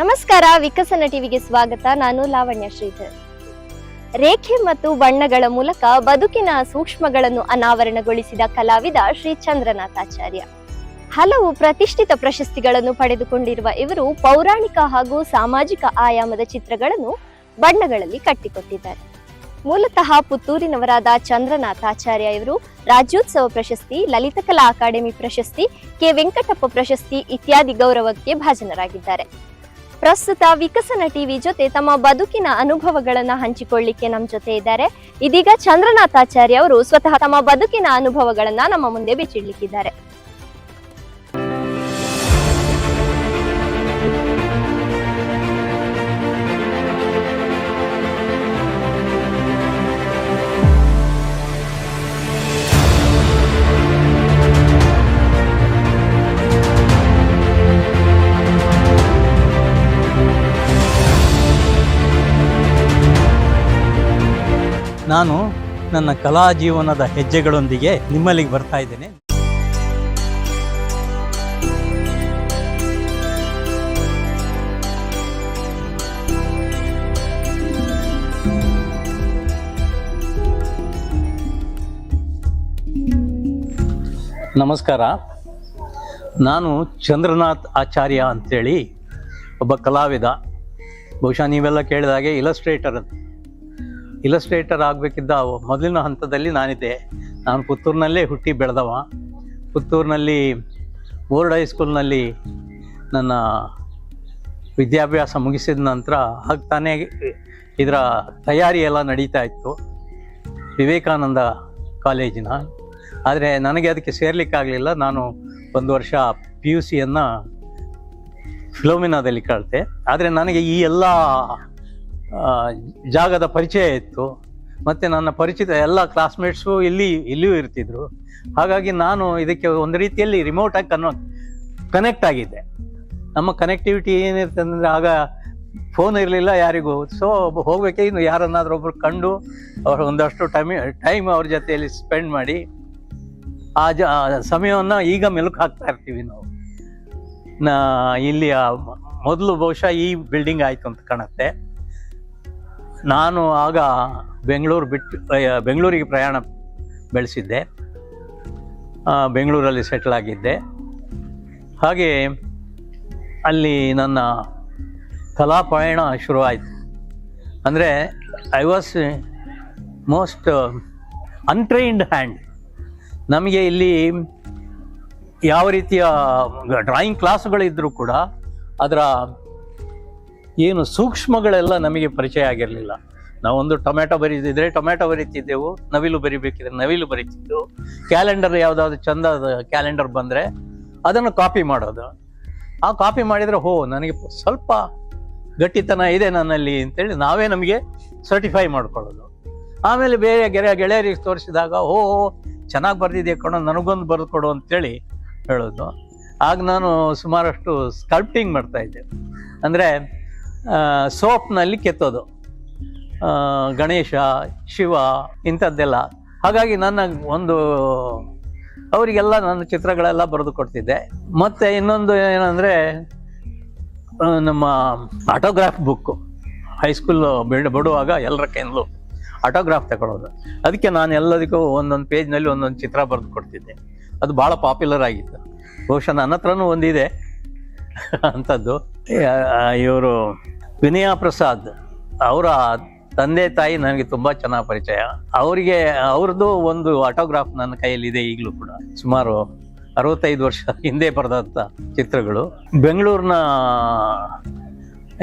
ನಮಸ್ಕಾರ, ವಿಕಸನ ಟಿವಿಗೆ ಸ್ವಾಗತ. ನಾನು ಲಾವಣ್ಯ ಶ್ರೀಧರ್. ರೇಖೆ ಮತ್ತು ಬಣ್ಣಗಳ ಮೂಲಕ ಬದುಕಿನ ಸೂಕ್ಷ್ಮಗಳನ್ನು ಅನಾವರಣಗೊಳಿಸಿದ ಕಲಾವಿದ ಶ್ರೀ ಚಂದ್ರನಾಥಾಚಾರ್ಯ. ಹಲವು ಪ್ರತಿಷ್ಠಿತ ಪ್ರಶಸ್ತಿಗಳನ್ನು ಪಡೆದುಕೊಂಡಿರುವ ಇವರು ಪೌರಾಣಿಕ ಹಾಗೂ ಸಾಮಾಜಿಕ ಆಯಾಮದ ಚಿತ್ರಗಳನ್ನು ಬಣ್ಣಗಳಲ್ಲಿ ಕಟ್ಟಿಕೊಟ್ಟಿದ್ದಾರೆ. ಮೂಲತಃ ಪುತ್ತೂರಿನವರಾದ ಚಂದ್ರನಾಥಾಚಾರ್ಯ ಇವರು ರಾಜ್ಯೋತ್ಸವ ಪ್ರಶಸ್ತಿ, ಲಲಿತ ಕಲಾ ಅಕಾಡೆಮಿ ಪ್ರಶಸ್ತಿ, ಕೆ. ವೆಂಕಟಪ್ಪ ಪ್ರಶಸ್ತಿ ಇತ್ಯಾದಿ ಗೌರವಕ್ಕೆ ಭಾಜನರಾಗಿದ್ದಾರೆ. ಪ್ರಸ್ತುತ ವಿಕಸನ ಟಿವಿ ಜೊತೆ ತಮ್ಮ ಬದುಕಿನ ಅನುಭವಗಳನ್ನ ಹಂಚಿಕೊಳ್ಳಿಕ್ಕೆ ನಮ್ಮ ಜೊತೆ ಇದ್ದಾರೆ. ಇದೀಗ ಚಂದ್ರನಾಥಾಚಾರ್ಯ ಅವರು ಸ್ವತಃ ತಮ್ಮ ಬದುಕಿನ ಅನುಭವಗಳನ್ನ ನಮ್ಮ ಮುಂದೆ ಬಿಚ್ಚಿಡ್ಲಿಕ್ಕಿದ್ದಾರೆ. ನಾನು ನನ್ನ ಕಲಾ ಜೀವನದ ಹೆಜ್ಜೆಗಳೊಂದಿಗೆ ನಿಮ್ಮಲ್ಲಿಗೆ ಬರ್ತಾ ಇದ್ದೇನೆ. ನಮಸ್ಕಾರ. ನಾನು ಚಂದ್ರನಾಥ್ ಆಚಾರ್ಯ ಅಂಥೇಳಿ ಒಬ್ಬ ಕಲಾವಿದ. ಬಹುಶಃ ನೀವೆಲ್ಲ ಕೇಳಿದಾಗೆ ಇಲಸ್ಟ್ರೇಟರ್ ಅಂತ. ಇಲಸ್ಟ್ರೇಟರ್ ಆಗಬೇಕಿದ್ದ ಮೊದಲಿನ ಹಂತದಲ್ಲಿ ನಾನಿದ್ದೆ. ನಾನು ಪುತ್ತೂರಿನಲ್ಲೇ ಹುಟ್ಟಿ ಬೆಳೆದವ. ಪುತ್ತೂರಿನಲ್ಲಿ ಬೋರ್ಡ್ ಹೈಸ್ಕೂಲ್ನಲ್ಲಿ ನನ್ನ ವಿದ್ಯಾಭ್ಯಾಸ ಮುಗಿಸಿದ ನಂತರ ತಾನೇ ಇದರ ತಯಾರಿ ಎಲ್ಲ ನಡೀತಾ ಇತ್ತು. ವಿವೇಕಾನಂದ ಕಾಲೇಜಿನ. ಆದರೆ ನನಗೆ ಅದಕ್ಕೆ ಸೇರ್ಲಿಕ್ಕಾಗಲಿಲ್ಲ ನಾನು ಒಂದು ವರ್ಷ ಪಿ ಯು ಸಿಯನ್ನು ಫಿಲೋಮಿನಾದಲ್ಲಿ ಕಳಿತೆ ಆದರೆ ನನಗೆ ಈ ಎಲ್ಲ ಜಾಗದ ಪರಿಚಯ ಇತ್ತು. ಮತ್ತು ನನ್ನ ಪರಿಚಿತ ಎಲ್ಲ ಕ್ಲಾಸ್ಮೇಟ್ಸು ಇಲ್ಲಿ, ಇಲ್ಲಿಯೂ ಇರ್ತಿದ್ರು. ಹಾಗಾಗಿ ನಾನು ಇದಕ್ಕೆ ಒಂದು ರೀತಿಯಲ್ಲಿ ರಿಮೋಟಾಗಿ ಕನ್ ಕನೆಕ್ಟ್ ಆಗಿದ್ದೆ. ನಮ್ಮ ಕನೆಕ್ಟಿವಿಟಿ ಏನಿರ್ತದೆ ಅಂದರೆ ಆಗ ಫೋನ್ ಇರಲಿಲ್ಲ ಯಾರಿಗೂ. ಸೊ ಹೋಗಬೇಕೆ ಇನ್ನು ಯಾರನ್ನಾದರೂ ಒಬ್ರು ಕಂಡು, ಅವ್ರ ಒಂದಷ್ಟು ಟೈಮ್ ಟೈಮ್ ಅವ್ರ ಜೊತೆಯಲ್ಲಿ ಸ್ಪೆಂಡ್ ಮಾಡಿ, ಆ ಜ ಸಮಯವನ್ನು ಈಗ ಮೆಲುಕು ಹಾಕ್ತಾ ಇರ್ತೀವಿ ನಾವು. ನಾ ಇಲ್ಲಿ ಮೊದಲು ಬಹುಶಃ ಈ ಬಿಲ್ಡಿಂಗ್ ಆಯಿತು ಅಂತ ಕಾಣುತ್ತೆ. ನಾನು ಆಗ ಬೆಂಗಳೂರು ಬಿಟ್ಟು ಬೆಂಗಳೂರಿಗೆ ಪ್ರಯಾಣ ಬೆಳೆಸಿದ್ದೆ. ಬೆಂಗಳೂರಲ್ಲಿ ಸೆಟ್ಲ್ ಆಗಿದ್ದೆ. ಹಾಗೆ ಅಲ್ಲಿ ನನ್ನ ಕಲಾ ಪಯಣ ಶುರುವಾಯಿತು ಅಂದರೆ I was most untrained hand ನಮಗೆ ಇಲ್ಲಿ ಯಾವ ರೀತಿಯ ಡ್ರಾಯಿಂಗ್ ಕ್ಲಾಸ್ಗಳಿದ್ದರೂ ಕೂಡ ಅದರ ಏನು ಸೂಕ್ಷ್ಮಗಳೆಲ್ಲ ನಮಗೆ ಪರಿಚಯ ಆಗಿರಲಿಲ್ಲ. ನಾವೊಂದು ಟೊಮೆಟೊ ಬರೀತಿದ್ರೆ ಟೊಮೆಟೊ ಬರೀತಿದ್ದೆವು, ನವಿಲು ಬರಿಬೇಕಿದ್ರೆ ನವಿಲು ಬರೀತಿದ್ದೆವು. ಕ್ಯಾಲೆಂಡರ್ ಯಾವುದಾದ್ರು ಚಂದದ ಕ್ಯಾಲೆಂಡರ್ ಬಂದರೆ ಅದನ್ನು ಕಾಪಿ ಮಾಡೋದು. ಆ ಕಾಪಿ ಮಾಡಿದರೆ, ಹೋ, ನನಗೆ ಸ್ವಲ್ಪ ಗಟ್ಟಿತನ ಇದೆ ನನ್ನಲ್ಲಿ ಅಂತೇಳಿ ನಾವೇ ನಮಗೆ ಸರ್ಟಿಫೈ ಮಾಡ್ಕೊಳ್ಳೋದು. ಆಮೇಲೆ ಬೇರೆ ಗೆರೆ ಗೆಳೆಯರಿಗೆ ತೋರಿಸಿದಾಗ ಓ ಚೆನ್ನಾಗಿ ಬರೆದಿದೆ ಕಣೋ, ನನಗೊಂದು ಬರೆದು ಕೊಡು ಅಂತೇಳಿ ಹೇಳೋದು. ಆಗ ನಾನು ಸುಮಾರಷ್ಟು ಸ್ಕಲ್ಪ್ಟಿಂಗ್ ಮಾಡ್ತಾ ಇದ್ದೆ. ಅಂದರೆ ಸೋಪ್ನಲ್ಲಿ ಕೆತ್ತೋದು. ಗಣೇಶ, ಶಿವ ಇಂಥದ್ದೆಲ್ಲ. ಹಾಗಾಗಿ ನನ್ನ ಒಂದು, ಅವರಿಗೆಲ್ಲ ನನ್ನ ಚಿತ್ರಗಳೆಲ್ಲ ಬರೆದು ಕೊಡ್ತಿದ್ದೆ. ಮತ್ತು ಇನ್ನೊಂದು ಏನಂದರೆ ನಮ್ಮ ಆಟೋಗ್ರಾಫ್ ಬುಕ್ಕು ಹೈಸ್ಕೂಲು ಬಿಡ್ ಬಿಡುವಾಗ ಎಲ್ಲರ ಕೈಲೂ ಆಟೋಗ್ರಾಫ್ ತಗೊಳ್ಳೋದು ಅದಕ್ಕೆ ನಾನು ಎಲ್ಲದಕ್ಕೂ ಒಂದೊಂದು ಪೇಜ್ನಲ್ಲಿ ಒಂದೊಂದು ಚಿತ್ರ ಬರೆದು ಕೊಡ್ತಿದ್ದೆ. ಅದು ಭಾಳ ಪಾಪ್ಯುಲರ್ ಆಗಿತ್ತು. ಬಹುಶಃ ನನ್ನ ಹತ್ರನೂ ಒಂದಿದೆ ಅಂಥದ್ದು ಇವರು ವಿನಯ ಪ್ರಸಾದ್ ಅವರ ತಂದೆ ತಾಯಿ ನನಗೆ ತುಂಬ ಚೆನ್ನಾಗಿ ಪರಿಚಯ. ಅವರಿಗೆ, ಅವ್ರದ್ದು ಒಂದು ಆಟೋಗ್ರಾಫ್ ನನ್ನ ಕೈಯಲ್ಲಿದೆ ಈಗಲೂ ಕೂಡ. ಸುಮಾರು ಅರವತ್ತೈದು ವರ್ಷ ಹಿಂದೆ ಬರೆದಂಥ ಚಿತ್ರಗಳು. ಬೆಂಗಳೂರಿನ,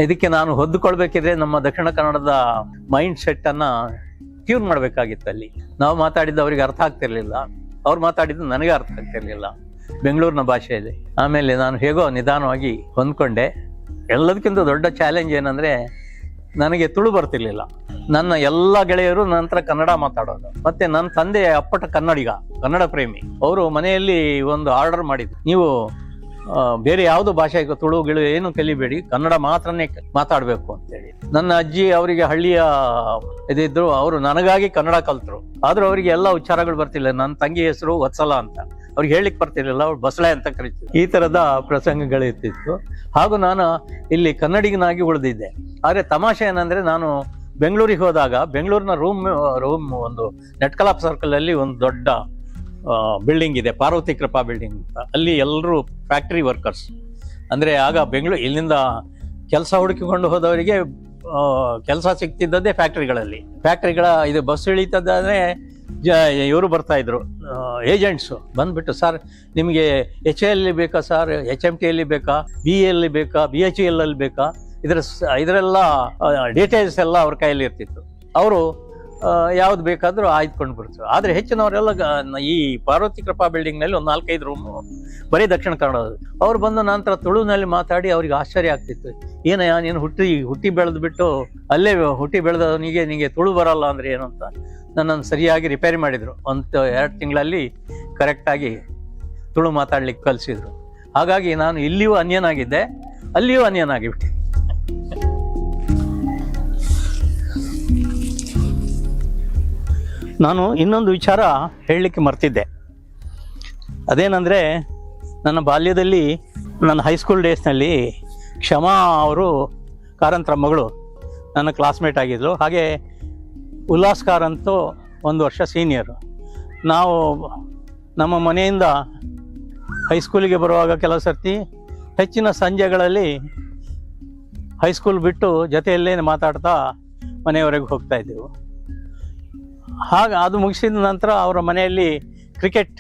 ಇದಕ್ಕೆ ನಾನು ಹೊದ್ದುಕೊಳ್ಬೇಕಿದ್ರೆ ನಮ್ಮ ದಕ್ಷಿಣ ಕನ್ನಡದ ಮೈಂಡ್ ಸೆಟ್ಟನ್ನು ಟ್ಯೂನ್ ಮಾಡಬೇಕಾಗಿತ್ತು ಅಲ್ಲಿ. ನಾವು ಮಾತಾಡಿದ್ದು ಅವ್ರಿಗೆ ಅರ್ಥ ಆಗ್ತಿರ್ಲಿಲ್ಲ. ಅವ್ರು ಮಾತಾಡಿದ್ದು ನನಗೆ ಅರ್ಥ ಆಗ್ತಿರ್ಲಿಲ್ಲ. ಬೆಂಗಳೂರಿನ ಭಾಷೆಯಲ್ಲಿ. ಆಮೇಲೆ ನಾನು ಹೇಗೋ ನಿಧಾನವಾಗಿ ಹೊಂದ್ಕೊಂಡೆ. ಎಲ್ಲದಕ್ಕಿಂತ ದೊಡ್ಡ ಚಾಲೆಂಜ್ ಏನಂದರೆ ನನಗೆ ತುಳು ಬರ್ತಿರ್ಲಿಲ್ಲ. ನನ್ನ ಎಲ್ಲ ಗೆಳೆಯರು ನಂತರ ಕನ್ನಡ ಮಾತಾಡೋದು. ಮತ್ತೆ ನನ್ನ ತಂದೆ ಅಪ್ಪಟ ಕನ್ನಡಿಗ, ಕನ್ನಡ ಪ್ರೇಮಿ. ಅವರು ಮನೆಯಲ್ಲಿ ಒಂದು ಆರ್ಡರ್ ಮಾಡಿದ್ರು. ನೀವು ಬೇರೆ ಯಾವುದು ಭಾಷೆ ತುಳು, ಗಿಳು ಏನು ಕಲಿಬೇಡಿ. ಕನ್ನಡ ಮಾತ್ರನೇ ಮಾತಾಡಬೇಕು ಅಂತೇಳಿ. ನನ್ನ ಅಜ್ಜಿ ಅವರಿಗೆ ಹಳ್ಳಿಯ ಇದಿದ್ರು, ಅವರು ನನಗಾಗಿ ಕನ್ನಡ ಕಲ್ತರು. ಆದ್ರೂ ಅವರಿಗೆ ಎಲ್ಲ ಉಚ್ಚಾರಗಳು ಬರ್ತಿಲ್ಲ ನನ್ನ ತಂಗಿ ಹೆಸರು ವತ್ಸಲ ಅಂತ. ಅವ್ರಿಗೆ ಹೇಳಿಕ್ ಬರ್ತಿರ್ಲಿಲ್ಲ. ಅವ್ರು ಬಸಳೆ ಅಂತ ಕರೀತಿದ್ರು. ಈ ತರದ ಪ್ರಸಂಗಗಳಿರ್ತಿತ್ತು ಹಾಗೂ ನಾನು ಇಲ್ಲಿ ಕನ್ನಡಿಗನಾಗಿ ಉಳಿದಿದ್ದೆ. ಆದರೆ ತಮಾಷೆ ಏನಂದ್ರೆ ನಾನು ಬೆಂಗಳೂರಿಗೆ ಹೋದಾಗ, ಬೆಂಗಳೂರಿನ ರೂಮ್ ರೂಮ್ ಒಂದು ನೆಟ್ಕಲಾಪ್ ಸರ್ಕಲ್ ಅಲ್ಲಿ ಒಂದು ದೊಡ್ಡ ಬಿಲ್ಡಿಂಗ್ ಇದೆ, ಪಾರ್ವತಿ ಕೃಪಾ ಬಿಲ್ಡಿಂಗ್ ಅಂತ. ಅಲ್ಲಿ ಎಲ್ಲರೂ ಫ್ಯಾಕ್ಟ್ರಿ ವರ್ಕರ್ಸ್ ಅಂದರೆ ಆಗ ಬೆಂಗಳೂರು, ಇಲ್ಲಿಂದ ಕೆಲಸ ಹುಡುಕಿಕೊಂಡು ಹೋದವರಿಗೆ ಕೆಲಸ ಸಿಗ್ತಿದ್ದದ್ದೇ ಫ್ಯಾಕ್ಟ್ರಿಗಳಲ್ಲಿ ಫ್ಯಾಕ್ಟ್ರಿಗಳ ಇದು ಬಸ್ ಇಳೀತದ್ದಾದರೆ ಜ, ಇವರು ಬರ್ತಾಯಿದ್ರು ಏಜೆಂಟ್ಸು ಬಂದುಬಿಟ್ಟು ಸರ್ ನಿಮಗೆ ಎಚ್ ಎಲ್ಲಿ ಬೇಕಾ ಸರ್ ಎಚ್ ಎಂ ಟಿಯಲ್ಲಿ ಬೇಕಾ? ಬಿ ಎಲ್ಲಿ ಬೇಕಾ? ಬಿ ಎಚ್ ಎಲ್ ಅಲ್ಲಿ ಬೇಕಾ? ಇದರ ಇದರೆಲ್ಲ ಡೀಟೇಲ್ಸ್ ಎಲ್ಲ ಅವ್ರ ಕೈಯಲ್ಲಿ ಇರ್ತಿತ್ತು. ಅವರು ಯಾವ್ದು ಬೇಕಾದ್ರೂ ಆಯ್ದುಕೊಂಡು ಬರ್ತೀವಿ. ಆದ್ರೆ ಹೆಚ್ಚಿನವರೆಲ್ಲ ಈ ಪಾರ್ವತಿ ಕೃಪಾ ಬಿಲ್ಡಿಂಗ್ನಲ್ಲಿ ಒಂದು ನಾಲ್ಕೈದು ರೂಮ್, ಬರೀ ದಕ್ಷಿಣ ಕನ್ನಡ ಅವ್ರು ಬಂದು ನಂತರ ತುಳುವಿನಲ್ಲಿ ಮಾತಾಡಿ ಅವ್ರಿಗೆ ಆಶ್ಚರ್ಯ ಆಗ್ತಿತ್ತು. ಏನಯ್ಯ ನೀನು ಹುಟ್ಟಿ ಹುಟ್ಟಿ ಬೆಳೆದು ಬಿಟ್ಟು ಅಲ್ಲೇ ಹುಟ್ಟಿ ಬೆಳೆದವನಿಗೆ ನಿಮಗೆ ತುಳು ಬರಲ್ಲ ಅಂದ್ರೆ ಏನು ಅಂತ ನನ್ನನ್ನು ಸರಿಯಾಗಿ ರಿಪೇರಿ ಮಾಡಿದ್ರು. ಒಂದು ಎರಡು ತಿಂಗಳಲ್ಲಿ ಕರೆಕ್ಟಾಗಿ ತುಳು ಮಾತಾಡ್ಲಿಕ್ಕೆ ಕಲಿಸಿದ್ರು. ಹಾಗಾಗಿ ನಾನು ಇಲ್ಲಿಯೂ ಅನ್ಯನಾಗಿದ್ದೆ. ಅಲ್ಲಿಯೂ ಅನ್ಯನಾಗಿಬಿಟ್ಟೆ ನಾನು ಇನ್ನೊಂದು ವಿಚಾರ ಹೇಳಲಿಕ್ಕೆ ಮರ್ತಿದ್ದೆ. ಅದೇನಂದರೆ, ನನ್ನ ಬಾಲ್ಯದಲ್ಲಿ, ನನ್ನ ಹೈಸ್ಕೂಲ್ ಡೇಸ್ನಲ್ಲಿ ಕ್ಷಮಾ ಅವರು ಕಾರಂತರ ಮಗಳು ನನ್ನ ಕ್ಲಾಸ್ಮೇಟ್ ಆಗಿದ್ದರು ಹಾಗೆ ಉಲ್ಲಾಸ್ ಕಾರಂತೂ ಒಂದು ವರ್ಷ ಸೀನಿಯರು ನಾವು ನಮ್ಮ ಮನೆಯಿಂದ ಹೈಸ್ಕೂಲಿಗೆ ಬರುವಾಗ ಕೆಲವು ಸರ್ತಿ ಹೆಚ್ಚಿನ ಸಂಜೆಗಳಲ್ಲಿ ಹೈಸ್ಕೂಲ್ ಬಿಟ್ಟು ಜೊತೆಯಲ್ಲೇ ಮಾತಾಡ್ತಾ ಮನೆಯವರೆಗೆ ಹೋಗ್ತಾ ಇದ್ದೆವು. ಹಾಗೆ ಅದು ಮುಗಿಸಿದ ನಂತರ ಅವರ ಮನೆಯಲ್ಲಿ ಕ್ರಿಕೆಟ್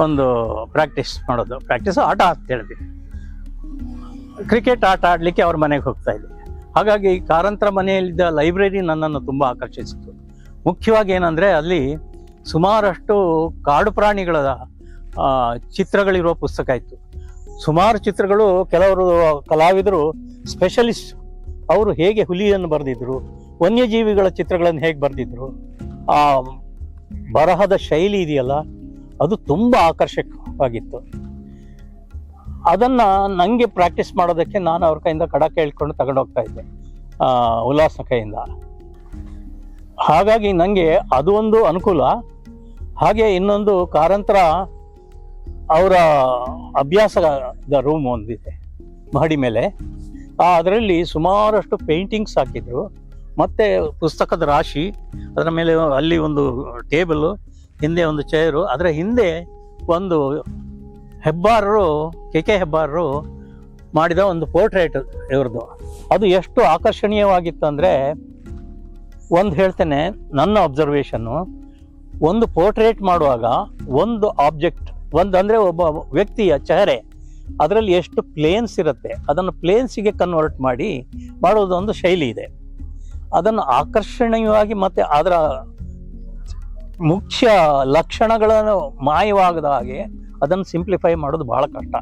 ಒಂದು ಪ್ರಾಕ್ಟೀಸ್ ಮಾಡೋದು. ಪ್ರಾಕ್ಟೀಸ್ ಆಟ ಅಂತ ಹೇಳಿದ್ವಿ ಕ್ರಿಕೆಟ್ ಆಟ ಆಡಲಿಕ್ಕೆ ಅವ್ರ ಮನೆಗೆ ಹೋಗ್ತಾ ಇದ್ದೆ. ಹಾಗಾಗಿ ಕಾರಂತರ ಮನೆಯಲ್ಲಿದ್ದ ಲೈಬ್ರರಿ ನನ್ನನ್ನು ತುಂಬ ಆಕರ್ಷಿಸಿತು. ಮುಖ್ಯವಾಗಿ ಏನಂದರೆ ಅಲ್ಲಿ ಸುಮಾರಷ್ಟು ಕಾಡು ಪ್ರಾಣಿಗಳ ಚಿತ್ರಗಳಿರುವ ಪುಸ್ತಕ ಇತ್ತು. ಸುಮಾರು ಚಿತ್ರಗಳು ಕೆಲವರು ಕಲಾವಿದರು ಸ್ಪೆಷಲಿಸ್ಟ್ ಅವರು ಹೇಗೆ ಹುಲಿಯನ್ನು ಬರೆದಿದ್ರು, ವನ್ಯಜೀವಿಗಳ ಚಿತ್ರಗಳನ್ನು ಹೇಗೆ ಬರೆದಿದ್ರು ಆ, ಬರಹದ ಶೈಲಿ ಇದೆಯಲ್ಲ, ಅದು ತುಂಬ ಆಕರ್ಷಕವಾಗಿತ್ತು. ಅದನ್ನ ನನಗೆ ಪ್ರಾಕ್ಟೀಸ್ ಮಾಡೋದಕ್ಕೆ ನಾನು ಅವ್ರ ಕೈಯಿಂದ ಕಡ ಕೇಳ್ಕೊಂಡು ತಗೊಂಡೋಗ್ತಾ ಇದ್ದೆ ಉಲ್ಲಾಸ್ನ ಕೈಯಿಂದ. ಹಾಗಾಗಿ ನನಗೆ ಅದು ಒಂದು ಅನುಕೂಲ. ಹಾಗೆ ಇನ್ನೊಂದು ಕಾರಂತರ ಅವರ ಅಭ್ಯಾಸದ ರೂಮ್ ಒಂದಿದೆ ಮಹಡಿ ಮೇಲೆ. ಅದರಲ್ಲಿ ಸುಮಾರಷ್ಟು ಪೇಂಟಿಂಗ್ಸ್ ಹಾಕಿದ್ರು. ಮತ್ತೆ ಪುಸ್ತಕದ ರಾಶಿ, ಅದರ ಮೇಲೆ ಅಲ್ಲಿ ಒಂದು ಟೇಬಲು, ಹಿಂದೆ ಒಂದು ಚೇರು ಅದರ ಹಿಂದೆ ಒಂದು ಹೆಬ್ಬಾರರು, ಕೆ ಕೆ ಹೆಬ್ಬಾರರು ಮಾಡಿದ ಒಂದು ಪೋರ್ಟ್ರೇಟ್ ಇವ್ರದ್ದು. ಅದು ಎಷ್ಟು ಆಕರ್ಷಣೀಯವಾಗಿತ್ತು ಅಂದರೆ, ಒಂದು ಹೇಳ್ತೇನೆ, ನನ್ನ ಅಬ್ಸರ್ವೇಷನ್ನು ಒಂದು ಪೋರ್ಟ್ರೇಟ್ ಮಾಡುವಾಗ ಒಂದು ಆಬ್ಜೆಕ್ಟ್ ಒಂದು ಅಂದರೆ ಒಬ್ಬ ವ್ಯಕ್ತಿಯ ಚಹರೆ, ಅದರಲ್ಲಿ ಎಷ್ಟು ಪ್ಲೇನ್ಸ್ ಇರುತ್ತೆ, ಅದನ್ನು ಪ್ಲೇನ್ಸಿಗೆ ಕನ್ವರ್ಟ್ ಮಾಡಿ ಮಾಡೋದು ಶೈಲಿ ಇದೆ. ಅದನ್ನು ಆಕರ್ಷಣೀಯವಾಗಿ ಮತ್ತೆ ಅದರ ಮುಖ್ಯ ಲಕ್ಷಣಗಳನ್ನು ಮಾಯವಾಗದ ಹಾಗೆ ಅದನ್ನು ಸಿಂಪ್ಲಿಫೈ ಮಾಡೋದು ಬಹಳ ಕಷ್ಟ.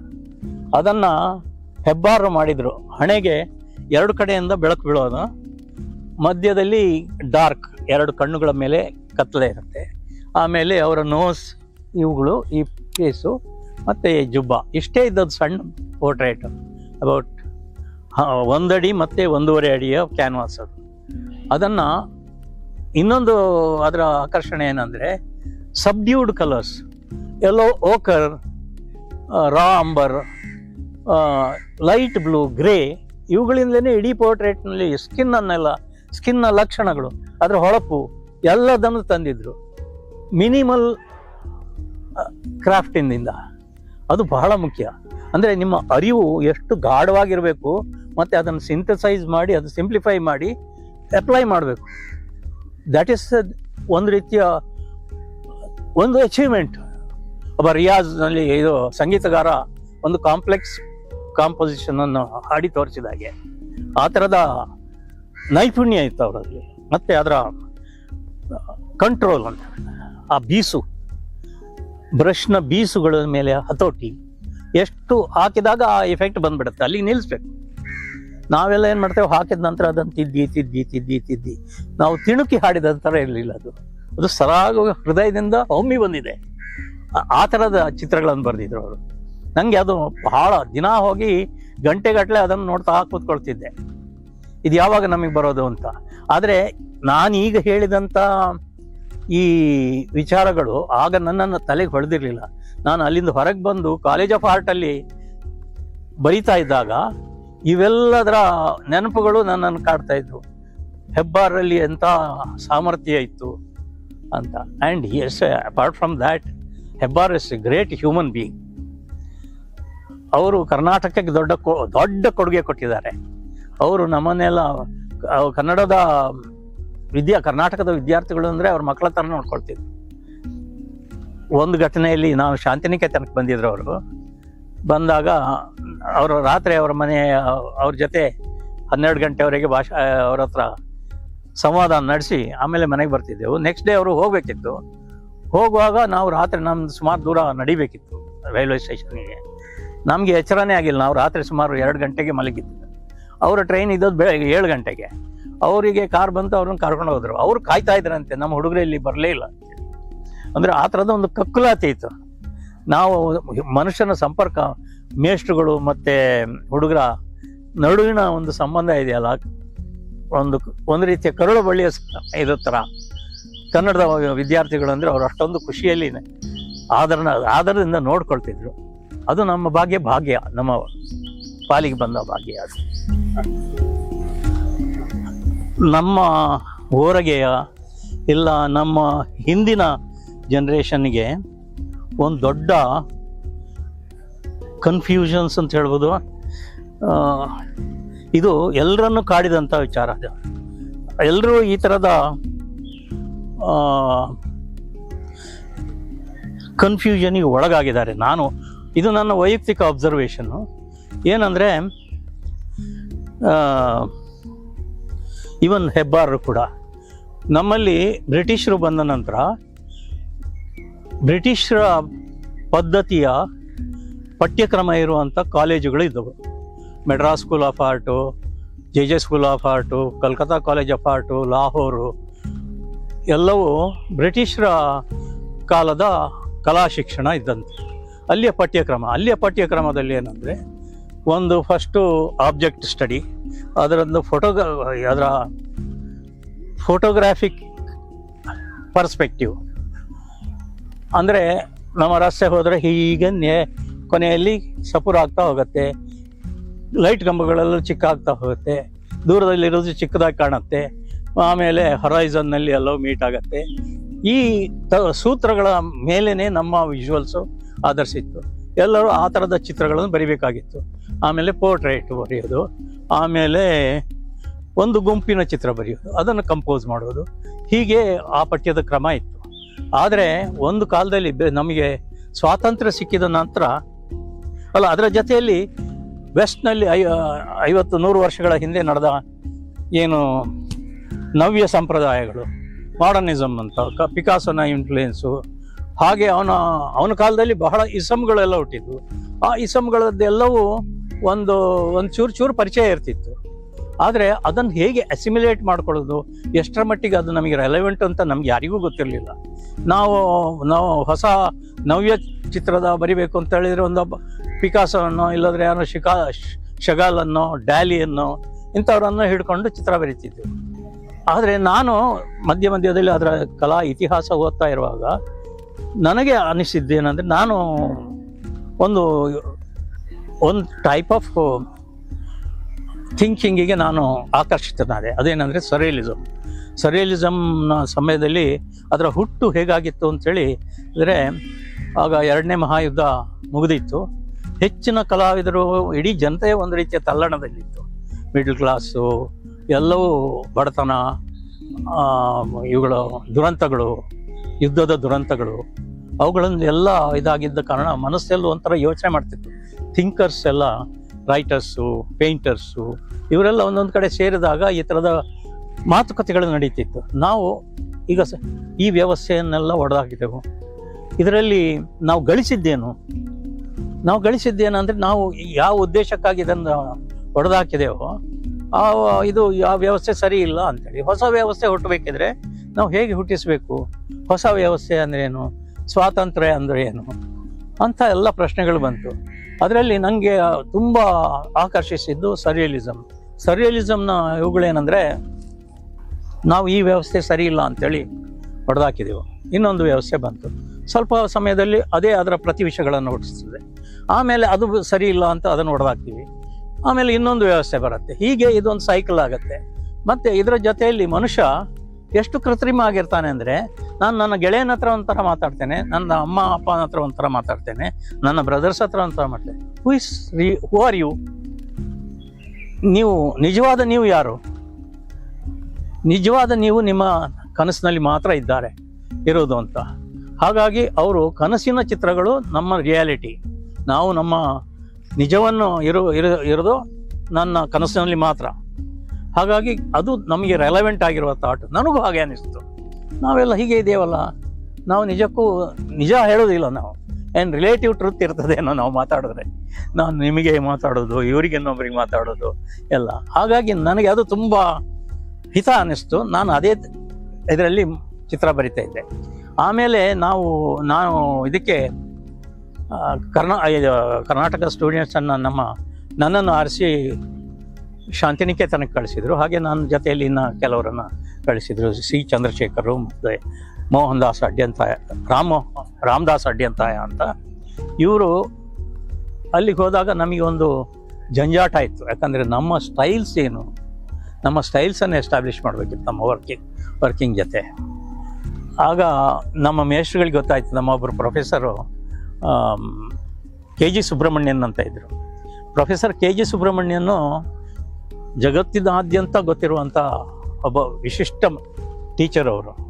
ಅದನ್ನು ಹೆಬ್ಬಾರು ಮಾಡಿದರು. ಹಣೆಗೆ ಎರಡು ಕಡೆಯಿಂದ ಬೆಳಕು ಬೀಳೋದು. ಮಧ್ಯದಲ್ಲಿ ಡಾರ್ಕ್ ಎರಡು ಕಣ್ಣುಗಳ ಮೇಲೆ ಕತ್ತಲೆ ಇರುತ್ತೆ. ಆಮೇಲೆ ಅವರ ನೋಸ್ ಇವುಗಳು, ಈ ಫೇಸು ಮತ್ತು ಜುಬ್ಬ. ಇಷ್ಟೇ ಇದ್ದದ್ದು ಸಣ್ಣ ಪೋರ್ಟ್ರೇಟ್ ಅಬೌಟ್ ಒಂದಡಿ ಮತ್ತು ಒಂದೂವರೆ ಅಡಿಯ ಕ್ಯಾನ್ವಾಸ್ ಅದು. ಅದನ್ನು ಇನ್ನೊಂದು ಅದರ ಆಕರ್ಷಣೆ ಏನಂದರೆ subdued colours. Yellow ochre raw, umber light blue, grey, ಇವುಗಳಿಂದಲೇ ಇಡೀ ಪೋರ್ಟ್ರೇಟ್ನಲ್ಲಿ ಸ್ಕಿನ್ನನ್ನೆಲ್ಲ ಸ್ಕಿನ್ನ ಲಕ್ಷಣಗಳು, ಅದರ ಹೊಳಪು ಎಲ್ಲದನ್ನು ತಂದಿದ್ರು. ಮಿನಿಮಲ್ ಕ್ರಾಫ್ಟಿಂದ ಅದು ಬಹಳ ಮುಖ್ಯ. ಅಂದರೆ ನಿಮ್ಮ ಅರಿವು ಎಷ್ಟು ಗಾಢವಾಗಿರಬೇಕು, ಮತ್ತು ಅದನ್ನು ಸಿಂಥಸೈಸ್ ಮಾಡಿ, ಅದು ಸಿಂಪ್ಲಿಫೈ ಮಾಡಿ ಅಪ್ಲೈ ಮಾಡಬೇಕು. ದ್ಯಾಟ್ ಈಸ್ ಒಂದು ರೀತಿಯ, ಒಂದು ಅಚೀವ್ಮೆಂಟ್ ಒಬ್ಬ ರಿಯಾಜ್ನಲ್ಲಿ ಇದು ಸಂಗೀತಗಾರ ಒಂದು ಕಾಂಪ್ಲೆಕ್ಸ್ ಕಾಂಪೊಸಿಷನನ್ನು ಹಾಡಿ ತೋರಿಸಿದ ಹಾಗೆ ಆ ಥರದ ನೈಪುಣ್ಯ ಇತ್ತು ಅವರಲ್ಲಿ. ಮತ್ತು ಅದರ ಕಂಟ್ರೋಲ್ ಅಂತ. ಆ ಬೀಸು, ಬ್ರಷ್ನ ಬೀಸುಗಳ ಮೇಲೆ ಹತೋಟಿ. ಎಷ್ಟು ಹಾಕಿದಾಗ ಆ ಎಫೆಕ್ಟ್ ಬಂದ್ಬಿಡುತ್ತೆ. ಅಲ್ಲಿಗೆ ನಿಲ್ಲಿಸ್ಬೇಕು ನಾವೆಲ್ಲ ಏನು ಮಾಡ್ತೇವೆ? ಹಾಕಿದ ನಂತರ ಅದನ್ನು ತಿದ್ದಿ ತಿದ್ದಿ ತಿದ್ದಿ ತಿದ್ದಿ. ನಾವು ತಿಣುಕಿ ಹಾಡಿದ ಥರ ಇರಲಿಲ್ಲ ಅದು. ಅದು ಸರಾಗ ಹೃದಯದಿಂದ ಒಮ್ಮಿ ಬಂದಿದೆ. ಆ- ಥರದ ಚಿತ್ರಗಳನ್ನು ಬರೆದಿದ್ರು ಅವರು. ನನಗೆ ಅದು ಬಹಳ ದಿನ ಹೋಗಿ ಗಂಟೆಗಟ್ಟಲೆ ಅದನ್ನು ನೋಡ್ತಾ ಕೂತ್ಕೊಳ್ತಿದ್ದೆ. ಇದು ಯಾವಾಗ ನಮಗೆ ಬರೋದು ಅಂತ. ಆದರೆ ನಾನೀಗ ಹೇಳಿದಂಥ ಈ ವಿಚಾರಗಳು ಆಗ ನನ್ನನ್ನು ತಲೆಗೆ ಹೊಡೆದಿರಲಿಲ್ಲ. ನಾನು ಅಲ್ಲಿಂದ ಹೊರಗೆ ಬಂದು ಕಾಲೇಜ್ ಆಫ್ ಆರ್ಟಲ್ಲಿ ಬರಿತಾ ಇದ್ದಾಗ ಇವೆಲ್ಲದರ ನೆನಪುಗಳು ನನ್ನನ್ನು ಕಾಡ್ತಾ ಇದ್ವು. ಹೆಬ್ಬಾರಲ್ಲಿ ಎಂಥ ಸಾಮರ್ಥ್ಯ ಇತ್ತು ಅಂತ. And as apart from that Hebbar is a great human being ಅವರು ಕರ್ನಾಟಕಕ್ಕೆ ದೊಡ್ಡ ದೊಡ್ಡ ಕೊಡುಗೆ ಕೊಟ್ಟಿದ್ದಾರೆ. ಅವರು ನಮ್ಮನ್ನೆಲ್ಲ ಕನ್ನಡದ ವಿದ್ಯಾ, ಕರ್ನಾಟಕದ ವಿದ್ಯಾರ್ಥಿಗಳು ಅಂದರೆ ಅವ್ರ ಮಕ್ಕಳ ಥರ ನೋಡ್ಕೊಳ್ತಿದ್ರು. ಒಂದು ಘಟನೆಯಲ್ಲಿ ನಾವು ಶಾಂತಿನಿಕೇತನಕ್ಕೆ ಬಂದಿದ್ರು ಅವರು. ಬಂದಾಗ ಅವರು ರಾತ್ರಿ ಅವರ ಮನೆ, ಅವ್ರ ಜೊತೆ ಹನ್ನೆರಡು ಗಂಟೆವರೆಗೆ ಭಾಷಾ ಅವ್ರ ಹತ್ರ ಸಂವಾದ ನಡೆಸಿ ಆಮೇಲೆ ಮನೆಗೆ ಬರ್ತಿದ್ದೆವು. ನೆಕ್ಸ್ಟ್ ಡೇ ಅವರು ಹೋಗಬೇಕಿತ್ತು. ಹೋಗುವಾಗ ನಾವು ರಾತ್ರಿ ನಮ್ದು ಸುಮಾರು ದೂರ ನಡಿಬೇಕಿತ್ತು ರೈಲ್ವೆ ಸ್ಟೇಷನ್ಗೆ. ನಮಗೆ ಎಚ್ಚರನೇ ಆಗಿಲ್ಲ. ನಾವು ರಾತ್ರಿ ಸುಮಾರು ಎರಡು ಗಂಟೆಗೆ ಮಲಗಿದ್ದು ಅವರ ಟ್ರೈನ್ ಇದ್ದದ್ದು ಬೆಳಗ್ಗೆ ಏಳು ಗಂಟೆಗೆ. ಅವರಿಗೆ ಕಾರ್ ಬಂತು, ಅವ್ರನ್ನ ಕರ್ಕೊಂಡು ಹೋದರು. ಅವ್ರು ಕಾಯ್ತಾ ಇದ್ರಂತೆ. ನಮ್ಮ ಹುಡುಗರು ಇಲ್ಲಿ ಬರಲೇ ಇಲ್ಲ. ಅಂದ್ರೆ ಆ ಥರದ ಒಂದು ಕಕ್ಕುಲಾತಿ ಇತ್ತು. ನಾವು ಮನುಷ್ಯನ ಸಂಪರ್ಕ, ಮೇಷ್ಟ್ರುಗಳು ಮತ್ತು ಹುಡುಗರ ನಡುವಿನ ಒಂದು ಸಂಬಂಧ ಇದೆಯಲ್ಲ? ಒಂದು ಒಂದು ರೀತಿಯ ಕರುಳು ಬಳ್ಳಿಯ ಇರೋ ಥರ ಕನ್ನಡದ ವಿದ್ಯಾರ್ಥಿಗಳು ಅಂದರೆ ಅವರು ಅಷ್ಟೊಂದು ಖುಷಿಯಲ್ಲಿ ಆಧಾರ ಆಧಾರದಿಂದ ನೋಡ್ಕೊಳ್ತಿದ್ರು. ಅದು ನಮ್ಮ ಭಾಗ್ಯ ಭಾಗ್ಯ, ನಮ್ಮ ಪಾಲಿಗೆ ಬಂದ ಭಾಗ್ಯ ಅದು. ನಮ್ಮ ಊರಗೆಯ ಇಲ್ಲ ನಮ್ಮ ಹಿಂದಿನ ಜನ್ರೇಷನ್ಗೆ ಒಂದು ದೊಡ್ಡ ಕನ್ಫ್ಯೂಷನ್ಸ್ ಅಂತ ಹೇಳ್ಬೋದು. ಇದು ಎಲ್ಲರನ್ನು ಕಾಡಿದಂಥ ವಿಚಾರ ಎಲ್ಲರೂ ಈ ಥರದ ಕನ್ಫ್ಯೂಷನಿಗೆ ಒಳಗಾಗಿದ್ದಾರೆ. ನಾನು, ಇದು ನನ್ನ ವೈಯಕ್ತಿಕ ಅಬ್ಸರ್ವೇಷನ್ನು ಏನಂದರೆ ಇವನ್ ಹೆಬ್ಬಾರರು ಕೂಡ. ನಮ್ಮಲ್ಲಿ ಬ್ರಿಟಿಷರು ಬಂದ ನಂತರ ಬ್ರಿಟಿಷರ ಪದ್ಧತಿಯ ಪಠ್ಯಕ್ರಮ ಇರುವಂಥ ಕಾಲೇಜುಗಳು ಇದ್ದವು. Madras school of art, J J school of art, Calcutta college of art, Lahore ಎಲ್ಲವೂ ಬ್ರಿಟಿಷರ ಕಾಲದ ಕಲಾ ಶಿಕ್ಷಣ ಇದ್ದಂತೆ. ಅಲ್ಲಿಯ ಪಠ್ಯಕ್ರಮ, ಅಲ್ಲಿಯ ಪಠ್ಯಕ್ರಮದಲ್ಲಿ ಏನಂದರೆ ಒಂದು ಫಸ್ಟು ಆಬ್ಜೆಕ್ಟ್ ಸ್ಟಡಿ, ಅದರದ್ದು ಫೋಟೋಗ ಅದರ ಫೋಟೋಗ್ರಾಫಿಕ್ ಪರ್ಸ್ಪೆಕ್ಟಿವ್. ಅಂದರೆ ನಮ್ಮ ರಸ್ತೆ ಹೋದರೆ ಹೀಗೆ ಕೊನೆಯಲ್ಲಿ ಸಪುರ ಆಗ್ತಾ ಹೋಗುತ್ತೆ. ಲೈಟ್ ಕಂಬಗಳೆಲ್ಲ ಚಿಕ್ಕ ಆಗ್ತಾ ಹೋಗುತ್ತೆ. ದೂರದಲ್ಲಿರೋದು ಚಿಕ್ಕದಾಗಿ ಕಾಣುತ್ತೆ. ಆಮೇಲೆ ಹೊರೈಸನ್ನಲ್ಲಿ ಎಲ್ಲೋ ಮೀಟ್ ಆಗುತ್ತೆ. ಈ ತ ಸೂತ್ರಗಳ ಮೇಲೇ ನಮ್ಮ ವಿಜುವಲ್ಸು ಆಧರಿಸಿತ್ತು. ಎಲ್ಲರೂ ಆ ಥರದ ಚಿತ್ರಗಳನ್ನು ಬರಿಬೇಕಾಗಿತ್ತು. ಆಮೇಲೆ ಪೋರ್ಟ್ರೇಟ್ ಬರೆಯೋದು. ಆಮೇಲೆ ಒಂದು ಗುಂಪಿನ ಚಿತ್ರ ಬರೆಯೋದು. ಅದನ್ನು ಕಂಪೋಸ್ ಮಾಡೋದು ಹೀಗೆ ಆ ಪಠ್ಯದ ಕ್ರಮ ಇತ್ತು. ಆದರೆ ಒಂದು ಕಾಲದಲ್ಲಿ ನಮಗೆ ಸ್ವಾತಂತ್ರ್ಯ ಸಿಕ್ಕಿದ ನಂತರ, ಅಲ್ಲ, ಅದರ ಜೊತೆಯಲ್ಲಿ ವೆಸ್ಟ್ನಲ್ಲಿ ಐ ಐವತ್ತು ನೂರು ವರ್ಷಗಳ ಹಿಂದೆ ನಡೆದ ಏನು ನವ್ಯ ಸಂಪ್ರದಾಯಗಳು, ಮಾಡರ್ನಿಸಮ್ ಅಂತ, ಕ ಪಿಕಾಸೋನ ಇನ್ಫ್ಲುಯೆನ್ಸು ಹಾಗೆ ಅವನ ಅವನ ಕಾಲದಲ್ಲಿ ಬಹಳ ಇಸಮ್ಗಳೆಲ್ಲ ಹುಟ್ಟಿದ್ವು. ಆ ಇಸಮ್ಗಳದ್ದೆಲ್ಲವೂ ಒಂದು ಒಂದು ಚೂರು ಚೂರು ಪರಿಚಯ ಇರ್ತಿತ್ತು. ಆದರೆ ಅದನ್ನು ಹೇಗೆ ಅಸಿಮಿಲೇಟ್ ಮಾಡ್ಕೊಳ್ಳೋದು? ಎಷ್ಟರ ಮಟ್ಟಿಗೆ ಅದು ನಮಗೆ ರೆಲೆವೆಂಟ್ ಅಂತ ನಮ್ಗೆ ಯಾರಿಗೂ ಗೊತ್ತಿರಲಿಲ್ಲ. ನಾವು ನಾವು ಹೊಸ ನವ್ಯ ಚಿತ್ರದ ಬರಿಬೇಕು ಅಂತ ಹೇಳಿದರೆ ಒಂದು ಪಿಕಾಸವನ್ನು ಇಲ್ಲದ್ರೆ ಯಾರೋ ಶಿಕಾ ಶಗಾಲನ್ನು ಡ್ಯಾಲಿಯನ್ನು ಇಂಥವರನ್ನು ಹಿಡ್ಕೊಂಡು ಚಿತ್ರ ಬರಿತಿದ್ದೆ ಆದರೆ ನಾನು ಮಧ್ಯ ಮಧ್ಯದಲ್ಲಿ ಅದರ ಕಲಾ ಇತಿಹಾಸ ಓದ್ತಾ ಇರುವಾಗ ನನಗೆ ಅನಿಸಿದ್ದೇನೆಂದರೆ ನಾನು ಒಂದು ಒಂದು ಟೈಪ್ ಆಫ್ ಥಿಂಕಿಂಗಿಗೆ ನಾನು ಆಕರ್ಷಿತನಾದೆ. ಅದೇನಂದರೆ ಸರಿಯಲಿಸಮ್ ಸರಿಯಲಿಸಮ್ನ ಸಮಯದಲ್ಲಿ ಅದರ ಹುಟ್ಟು ಹೇಗಾಗಿತ್ತು ಅಂಥೇಳಿ ಅಂದರೆ ಆಗ ಎರಡನೇ ಮಹಾಯುದ್ಧ ಮುಗಿದಿತ್ತು. ಹೆಚ್ಚಿನ ಕಲಾವಿದರು ಇಡೀ ಜನತೆ ಒಂದು ರೀತಿಯ ತಲ್ಲಣದಲ್ಲಿತ್ತು. ಮಿಡ್ಲ್ ಕ್ಲಾಸು, ಎಲ್ಲವೂ ಬಡತನ ಇವುಗಳ ದುರಂತಗಳು, ಯುದ್ಧದ ದುರಂತಗಳು, ಅವುಗಳನ್ನೆಲ್ಲ ಇದಾಗಿದ್ದ ಕಾರಣ ಮನಸ್ಸೆಲ್ಲ ಒಂಥರ ಯೋಚನೆ ಮಾಡ್ತಿತ್ತು. ಥಿಂಕರ್ಸ್ ಎಲ್ಲ ರೈಟರ್ಸು ಪೇಂಟರ್ಸು ಇವರೆಲ್ಲ ಒಂದೊಂದು ಕಡೆ ಸೇರಿದಾಗ ಈ ಥರದ ಮಾತುಕತೆಗಳು ನಡೀತಿತ್ತು. ನಾವು ಈಗ ಈ ವ್ಯವಸ್ಥೆಯನ್ನೆಲ್ಲ ಒಡೆದಾಕಿದೆವು ಇದರಲ್ಲಿ ನಾವು ಗಳಿಸಿದ್ದೇನು? ನಾವು ಗಳಿಸಿದ್ದೇನಂದರೆ ನಾವು ಯಾವ ಉದ್ದೇಶಕ್ಕಾಗಿ ಇದನ್ನು ಹೊಡೆದಾಕಿದೆವೋ ಆ, ಇದು ಯಾವ ವ್ಯವಸ್ಥೆ ಸರಿ ಇಲ್ಲ ಅಂತೇಳಿ. ಹೊಸ ವ್ಯವಸ್ಥೆ ಹುಟ್ಟಬೇಕಿದ್ರೆ ನಾವು ಹೇಗೆ ಹುಟ್ಟಿಸಬೇಕು? ಹೊಸ ವ್ಯವಸ್ಥೆ ಅಂದ್ರೇನು ಸ್ವಾತಂತ್ರ್ಯ ಅಂದ್ರೆ ಏನು? ಅಂಥ ಎಲ್ಲ ಪ್ರಶ್ನೆಗಳು ಬಂತು. ಅದರಲ್ಲಿ ನನಗೆ ತುಂಬ ಆಕರ್ಷಿಸಿದ್ದು ಸರಿಯಲಿಸಮ್ ಸರಿಯಲಿಸಮ್ನ ಇವುಗಳೇನೆಂದರೆ ನಾವು ಈ ವ್ಯವಸ್ಥೆ ಸರಿ ಇಲ್ಲ ಅಂತೇಳಿ ಹೊಡೆದಾಕಿದೆವು. ಇನ್ನೊಂದು ವ್ಯವಸ್ಥೆ ಬಂತು. ಸ್ವಲ್ಪ ಸಮಯದಲ್ಲಿ ಅದೇ ಅದರ ಪ್ರತಿವಿಷಗಳನ್ನು ಹೊಡಿಸ್ತದೆ ಆಮೇಲೆ ಅದು ಸರಿ ಇಲ್ಲ ಅಂತ ಅದನ್ನು ಹೊಡೆದಾಕ್ತೀವಿ. ಆಮೇಲೆ ಇನ್ನೊಂದು ವ್ಯವಸ್ಥೆ ಬರುತ್ತೆ. ಹೀಗೆ ಇದೊಂದು ಸೈಕಲ್ ಆಗುತ್ತೆ. ಮತ್ತು ಇದರ ಜೊತೆಯಲ್ಲಿ ಮನುಷ್ಯ ಎಷ್ಟು ಕೃತ್ರಿಮ ಆಗಿರ್ತಾನೆ ಅಂದರೆ ನಾನು ನನ್ನ ಗೆಳೆಯನ ಹತ್ರ ಒಂಥರ ಮಾತಾಡ್ತೇನೆ ನನ್ನ ಅಮ್ಮ ಅಪ್ಪನ ಹತ್ರ ಒಂಥರ ಮಾತಾಡ್ತೇನೆ ನನ್ನ ಬ್ರದರ್ಸ್ ಹತ್ರ ಒಂಥರ ಮಾಡ್ತೇನೆ ಹೂ ಇಸ್ ರೀ ಹೂ ಆರ್ ಯು ನೀವು ನಿಜವಾದ ನೀವು ಯಾರು? ನಿಜವಾದ ನೀವು ನಿಮ್ಮ ಕನಸಿನಲ್ಲಿ ಮಾತ್ರ ಇದ್ದಾರೆ ಇರೋದು ಅಂತ. ಹಾಗಾಗಿ ಅವರು ಕನಸಿನ ಚಿತ್ರಗಳು ನಮ್ಮ ರಿಯಾಲಿಟಿ ನಾವು ನಮ್ಮ ನಿಜವನ್ನು ಇರೋ ಇರೋ ಇರೋದು ನನ್ನ ಕನಸಿನಲ್ಲಿ ಮಾತ್ರ. ಹಾಗಾಗಿ ಅದು ನಮಗೆ ರೆಲವೆಂಟ್ ಆಗಿರುವ ಥಾಟ್ ನನಗೂ ಹಾಗೆ ಅನಿಸ್ತು. ನಾವೆಲ್ಲ ಹೀಗೆ ಇದೆಯವಲ್ಲ ನಾವು ನಿಜಕ್ಕೂ ನಿಜ ಹೇಳೋದಿಲ್ಲ ನಾವು. ಏನು ರಿಲೇಟಿವ್ ಟ್ರುತ್ ಇರ್ತದೇನೋ ನಾವು ಮಾತಾಡಿದ್ರೆ. ನಾನು ನಿಮಗೆ ಮಾತಾಡೋದು, ಇವರಿಗೆ ಇನ್ನೊಬ್ಬರಿಗೆ ಮಾತಾಡೋದು, ಎಲ್ಲ. ಹಾಗಾಗಿ ನನಗೆ ಅದು ತುಂಬ ಹಿತ ಅನ್ನಿಸ್ತು. ನಾನು ಅದೇ ಇದರಲ್ಲಿ ಚಿತ್ರ ಬರಿತಾ ಇದ್ದೆ. ಆಮೇಲೆ ನಾವು, ನಾನು ಇದಕ್ಕೆ ಕರ್ನಾ ಕರ್ನಾಟಕ ಸ್ಟೂಡೆಂಟ್ಸನ್ನು ನಮ್ಮ, ನನ್ನನ್ನು ಆರಿಸಿ ಶಾಂತಿನಿಕೇತನಕ್ಕೆ ಕಳಿಸಿದರು. ಹಾಗೆ ನನ್ನ ಜೊತೆಯಲ್ಲಿ ಇನ್ನು ಕೆಲವರನ್ನು ಕಳಿಸಿದರು ಸಿ ಚಂದ್ರಶೇಖರು ಮತ್ತು ಮೋಹನ್ ದಾಸ್ ಅಡ್ಯಂತಾಯ, ರಾಮ, ರಾಮದಾಸ್ ಅಡ್ಯಂತಾಯ ಅಂತ. ಇವರು ಅಲ್ಲಿಗೆ ಹೋದಾಗ ನಮಗೆ ಒಂದು ಜಂಜಾಟ ಆಯಿತು ಯಾಕಂದರೆ ನಮ್ಮ ಸ್ಟೈಲ್ಸ್ ಏನು? ನಮ್ಮ ಸ್ಟೈಲ್ಸನ್ನು ಎಸ್ಟಾಬ್ಲಿಷ್ ಮಾಡಬೇಕಿತ್ತು ನಮ್ಮ ವರ್ಕಿಂಗ್ ವರ್ಕಿಂಗ್ ಜೊತೆ. ಆಗ ನಮ್ಮ ಮೇಷ್ಟ್ರುಗಳಿಗೆ ಗೊತ್ತಾಯಿತು ನಮ್ಮ ಒಬ್ಬರು ಪ್ರೊಫೆಸರು ಕೆ ಜಿ ಸುಬ್ರಹ್ಮಣ್ಯನ್ ಅಂತ ಇದ್ದರು ಪ್ರೊಫೆಸರ್ ಕೆ ಜಿ ಸುಬ್ರಹ್ಮಣ್ಯನು ಜಗತ್ತಿನಾದ್ಯಂತ ಗೊತ್ತಿರುವಂಥ ಒಬ್ಬ ವಿಶಿಷ್ಟ ಟೀಚರ್ ಅವರು.